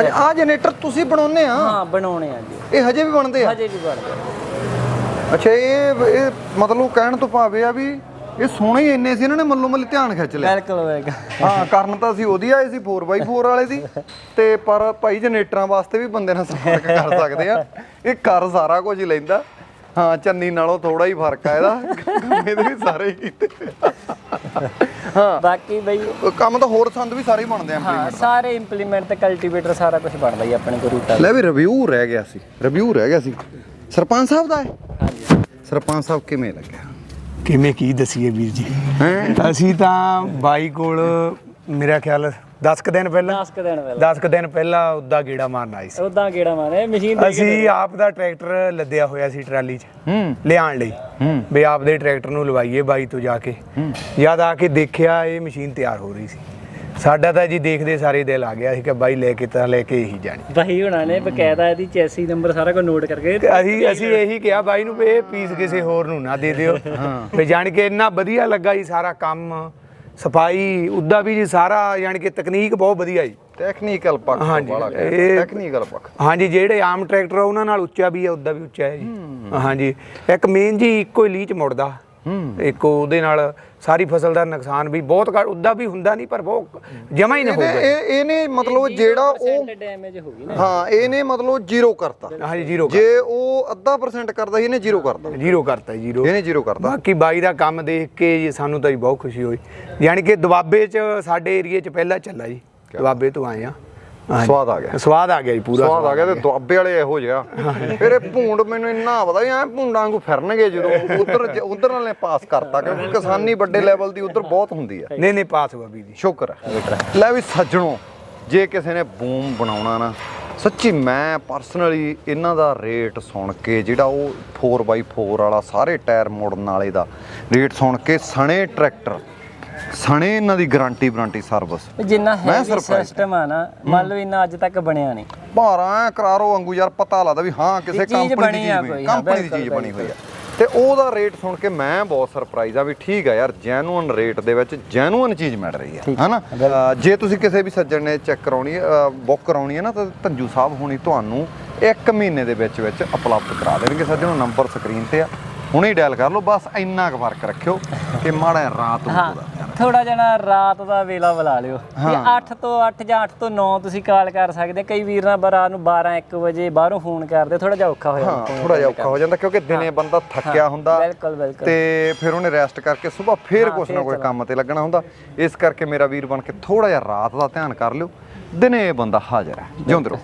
ਅੱਛਾ ਆ ਜਨਰੇਟਰ ਤੁਸੀਂ ਬਣਾਉਨੇ ਆ? ਹਾਂ ਬਣਾਉਣੇ ਆ ਜੀ। ਇਹ ਹਜੇ ਵੀ ਬਣਦੇ ਆ? ਹਜੇ ਵੀ ਬਣਦੇ ਆ। ਅੱਛਾ ਇਹ ਇਹ ਮਤਲਬ ਕਹਿਣ ਤੋਂ ਭਾਵੇਂ ਆ ਵੀ ਇਹ ਸੋਹਣੇ ਹੀ ਇੰਨੇ ਸੀ ਇਹਨਾਂ ਨੇ ਮੱਲੋ ਮੱਲੀ ਧਿਆਨ ਖਿੱਚ ਲਿਆ। ਬਿਲਕੁਲ ਹਾਂ ਕਰਨ ਤਾਂ ਅਸੀਂ ਉਹਦੀ ਆਏ ਸੀ 4x4 ਵਾਲੇ ਦੀ ਤੇ ਪਰ ਭਾਈ ਜਨਰੇਟਰਾਂ ਵਾਸਤੇ ਵੀ ਬੰਦੇ ਨਾਲ ਸੰਪਰਕ ਕਰ ਸਕਦੇ ਆ। ਇਹ ਕਰ ਸਾਰਾ ਕੁਝ ਹੀ ਲੈਂਦਾ। ਹਾਂ ਚੰਨੀ ਨਾਲੋਂ ਥੋੜਾ ਹੀ ਫ਼ਰਕ ਆ ਇਹਦਾ। ਇਹਦੇ ਵੀ ਸਾਰੇ ਹੀ ਕੀਤੇ। ਹਾਂ। ਬਾਕੀ ਬਈ ਕੰਮ ਤਾਂ ਹੋਰ ਸੰਦ ਵੀ ਸਾਰੇ ਹੀ ਬਣਦੇ ਆ ਹਾਂ ਸਾਰੇ ਇੰਪਲੀਮੈਂਟ ਤੇ ਕਲਟੀਵੇਟਰ ਸਾਰਾ ਕੁਝ ਬਣਦਾ ਹੀ ਆਪਣੇ ਕੋਲ ਰੂਟਾ ਲੈ ਵੀ ਰਿਵਿਊ ਰਹਿ ਗਿਆ ਸੀ। ਰਿਵਿਊ ਰਹਿ ਗਿਆ ਸੀ। ਸਰਪੰਚ ਸਾਹਿਬ ਦਾ ਹੈ? ਹਾਂਜੀ। ਸਰਪੰਚ ਸਾਹਿਬ ਕਿਵੇਂ ਲੱਗਿਆ? ਕਿਵੇਂ ਕੀ ਦਸੀਏ ਵੀਰ ਜੀ? ਹੈ? ਅਸੀਂ ਤਾਂ ਬਾਈ ਕੋਲ ਮੇਰਾ ਖਿਆਲ 10 ਕ ਦਿਨ ਪਹਿਲਾਂ 10 ਕੁ ਦਿਨ ਪਹਿਲਾਂ। 10 ਕ ਦਿਨ ਪਹਿਲਾਂ ਉਦਾਂ ਗੇੜਾ ਮਾਰਨ ਆਏ ਸੀ। ਉਦਾਂ ਗੇੜਾ ਮਾਰੇ ਮਸ਼ੀਨ ਦੇ ਅਸੀਂ ਆਪ ਦਾ ਟਰੈਕਟਰ ਲੱਦਿਆ ਹੋਇਆ ਸੀ ਟਰਾਲੀ 'ਚ ਹੂੰ। ਲਿਆਉਣ ਲਈ। ਹੂੰ। ਵੀ ਆਪ ਦੇ ਟਰੈਕਟਰ ਨੂੰ ਲਵਾਈਏ ਬਾਈ ਤੋਂ ਜਾ ਕੇ। ਜਦ ਆ ਕੇ ਦੇਖਿਆ ਇਹ ਮਸ਼ੀਨ ਤਿਆਰ ਹੋ ਰਹੀ ਸੀ। ਸਾਡਾ ਤਾਂ ਜੀ ਦੇਖਦੇ ਸਾਰੇ ਦਿਲ ਆ ਗਿਆ ਸੀ ਕਿ ਬਾਈ ਲੈ ਕੇ ਤਾਂ ਲੈ ਕੇ ਹੀ ਜਾਣੀ। ਭਾਈ ਹੁਣਾਂ ਨੇ ਬਕਾਇਦਾ ਇਹਦੀ ਚੈਸੀ ਨੰਬਰ ਸਾਰਾ ਕੁਝ ਨੋਟ ਕਰਕੇ ਤੇ ਅਸੀਂ ਅਸੀਂ ਇਹੀ ਕਿਹਾ ਬਾਈ ਨੂੰ ਵੀ ਇਹ ਪੀਸ ਕਿਸੇ ਹੋਰ ਨੂੰ ਨਾ ਦੇ ਦਿਓ। ਵੀ ਜਾਣ ਕੇ ਇੰਨਾ ਵਧੀਆ ਲੱਗਾ ਜੀ ਸਾਰਾ ਕੰਮ ਸਫ਼ਾਈ ਉੱਦਾਂ ਵੀ ਜੀ ਸਾਰਾ ਜਾਣ ਕੇ ਤਕਨੀਕ ਬਹੁਤ ਵਧੀਆ ਜੀ। ਟੈਕਨੀਕਲ ਪੱਖ ਤੋਂ ਹਾਂਜੀ, ਵਾਲਾ ਇਹ- ਟੈਕਨੀਕਲ ਪੱਖ। ਹਾਂਜੀ ਜਿਹੜੇ ਆਮ ਟਰੈਕਟਰ ਆ ਉਹਨਾਂ ਨਾਲ ਉੱਚਾ ਵੀ ਹੈ ਉੱਦਾਂ ਵੀ ਉੱਚਾ ਹੈ ਜੀ। ਹਾਂਜੀ। ਇੱਕ ਮੇਨ ਜੀ ਇੱਕੋ ਹੀ ਲੀਚ ਮੁੜਦਾ। ਇੱਕ ਉਹਦੇ ਨਾਲ ਸਾਰੀ ਫਸਲ ਦਾ ਨੁਕਸਾਨ ਵੀ ਬਹੁਤ ਘੱਟ ਉੱਦਾਂ ਵੀ ਹੁੰਦਾ ਨਹੀਂ ਪਰ ਬਹੁਤ ਜਮਾ ਹੀ ਨਾ ਇਹਨੇ ਹੋਊਗਾ। ਇਹ ਇਹਨੇ ਮਤਲਬ ਜਿਹੜਾ ਉਹ ਡੈਮੇਜ ਹੋ ਗਈ ਨਾ। ਹਾਂ ਇਹਨੇ ਮਤਲਬ ਜ਼ੀਰੋ ਕਰਤਾ। ਹਾਂਜੀ ਜ਼ੀਰੋ ਜੇ ਉਹ ਅੱਧਾ ਪਰਸੈਂਟ ਕਰਦਾ ਸੀ ਇਹਨੇ ਜ਼ੀਰੋ ਕਰਤਾ। ਜ਼ੀਰੋ ਕਰਤਾ ਜ਼ੀਰੋ ਇਹਨੇ ਜ਼ੀਰੋ ਕਰਤਾ। ਬਾਕੀ ਬਾਈ ਦਾ ਕੰਮ ਦੇਖ ਕੇ ਜੀ ਸਾਨੂੰ ਤਾਂ ਜੀ ਬਹੁਤ ਖੁਸ਼ੀ ਹੋਈ। ਯਾਨੀ ਕਿ ਦੁਆਬੇ 'ਚ ਸਾਡੇ ਏਰੀਏ 'ਚ ਪਹਿਲਾਂ ਚੱਲਾ ਜੀ। ਦੁਆਬੇ ਤੋਂ ਆਏ ਆ। ਸਵਾਦ ਆ ਗਿਆ। ਸਵਾਦ ਆ ਗਿਆ ਜੀ ਪੂਰਾ ਸਵਾਦ ਆ ਗਿਆ ਤੇ ਦੁਆਬੇ ਵਾਲੇ ਇਹੋ ਜਿਹਾ। ਫਿਰ ਇਹ ਭੂੰਡ ਮੈਨੂੰ ਇੰਨਾ ਪਤਾ ਐ ਭੂੰਡਾਂ ਵਾਂਗੂ ਫਿਰਨਗੇ ਜਦੋਂ ਉਧਰ ਉਧਰ ਵਾਲੇ ਪਾਸ ਕਰਤਾ ਕਿਉਂਕਿ ਕਿਸਾਨੀ ਵੱਡੇ ਲੈਵਲ ਦੀ ਉਧਰ ਬਹੁਤ ਹੁੰਦੀ ਆ। ਨਹੀਂ ਨਹੀਂ ਪਾਸ ਬਾਬੀ ਜੀ। ਸ਼ੁਕਰ ਲੈ ਵੀ ਸੱਜਣੋ ਜੇ ਕਿਸੇ ਨੇ ਬੂਮ ਬਣਾਉਣਾ ਨਾ ਸੱਚੀ ਮੈਂ ਪਰਸਨਲੀ ਇਹਨਾਂ ਦਾ ਰੇਟ ਸੁਣ ਕੇ ਜਿਹੜਾ ਉਹ 4x4 ਵਾਲਾ ਸਾਰੇ ਟਾਇਰ ਮੋੜਨ ਵਾਲੇ ਦਾ ਰੇਟ ਸੁਣ ਕੇ ਸਣੇ ਟਰੈਕਟਰ ਸਣੇ ਇਹਨਾਂ ਦੀ ਗਾਰੰਟੀ ਵਾਰੰਟੀ ਸਰਵਿਸ। ਜਿੰਨਾ surprised ਸਿਸਟਮ ਆ ਨਾ ਮੰਨ ਲਓ ਇੰਨਾ ਅੱਜ ਤੱਕ ਬਣਿਆ ਨਹੀਂ। ਭਾਰਾ ਕਰਾਰੋ ਵਾਂਗੂ ਯਾਰ ਪਤਾ ਲੱਗਦਾ ਵੀ ਹਾਂ ਕਿਸੇ ਕੰਪਨੀ ਦੀ ਚੀਜ਼ ਹਾਂ, ਕੰਪਨੀ ਦੀ ਚੀਜ਼ ਬਣੀ ਹੋਈ ਆ। ਤੇ ਉਹਦਾ ਰੇਟ ਸੁਣ ਕੇ ਮੈਂ ਬਹੁਤ ਸਰਪ੍ਰਾਈਜ਼ ਆ ਵੀ ਠੀਕ ਆ ਯਾਰ ਜੈਨੂਅਨ ਰੇਟ ਦੇ ਵਿੱਚ ਜੈਨੂਅਨ ਚੀਜ਼ ਮਿਲ ਰਹੀ ਹੈ ਹਨਾ? ਜੇ ਤੁਸੀਂ ਕਿਸੇ ਵੀ ਸੱਜਣ ਨੇ ਚੈੱਕ ਕਰਾਉਣੀ ਬੁੱਕ ਕਰਾਉਣੀ ਹੈ ਨਾ ਤਾਂ ਧੰਜੂ ਸਾਹਿਬ ਹੁਣੀ ਤੁਹਾਨੂੰ 1 ਮਹੀਨੇ ਦੇ ਵਿੱਚ ਵਿੱਚ ਉਪਲਬਧ ਕਰਾ ਦੇਣਗੇ। ਸੱਜਣੋ ਨੰਬਰ ਸਕਰੀਨ ਤੇ ਆ। ਹੁਣੇ ਡਾਇਲ ਕਰ ਲਓ ਬਸ ਇੰਨਾ ਕੁ ਫ਼ਰਕ ਰੱਖਿਓ ਕਿ ਮਾੜਾ ਰਾਤ ਨੂੰ ਹਾਂ ਥੋੜਾ ਜਣਾ। ਰਾਤ ਦਾ ਵੇਲਾ ਬੁਲਾ ਲਿਓ। ਜੇ 8 ਤੋਂ 8 ਜਾਂ 8 ਤੋਂ 9 ਤੁਸੀਂ ਕਾਲ ਕਰ ਸਕਦੇ ਕਈ ਵੀਰ ਨਾਲ ਰਾਤ ਨੂੰ 12 1 ਵਜੇ ਬਾਹਰੋਂ ਫੋਨ ਕਰਦੇ ਥੋੜਾ ਜਿਹਾ ਔਖਾ ਹੋ ਹਾਂ ਜਾਂਦਾ ਥੋੜਾ ਜਿਹਾ ਔਖਾ ਹੋ ਜਾਂਦਾ ਕਿਉਂਕਿ ਦਿਨੇ ਬੰਦਾ ਥੱਕਿਆ ਹੁੰਦਾ ਬਿਲਕੁਲ ਬਿਲਕੁਲ। ਤੇ ਫਿਰ ਉਹਨੇ ਰੈਸਟ ਕਰਕੇ ਸਵੇਰ ਫੇਰ ਹਾਂ, ਕੁਛ ਨਾ ਕੋਈ ਕੰਮ ਤੇ ਲੱਗਣਾ ਹੁੰਦਾ। ਇਸ ਕਰਕੇ ਮੇਰਾ ਵੀਰ ਬਣ ਕੇ ਥੋੜਾ ਜਿਹਾ ਰਾਤ ਦਾ ਧਿਆਨ ਕਰ ਲਿਓ। ਦਿਨੇ ਬੰਦਾ ਹਾਜ਼ਰ ਹੈ। ਜਿਉਂਦੇ ਰਹੋ।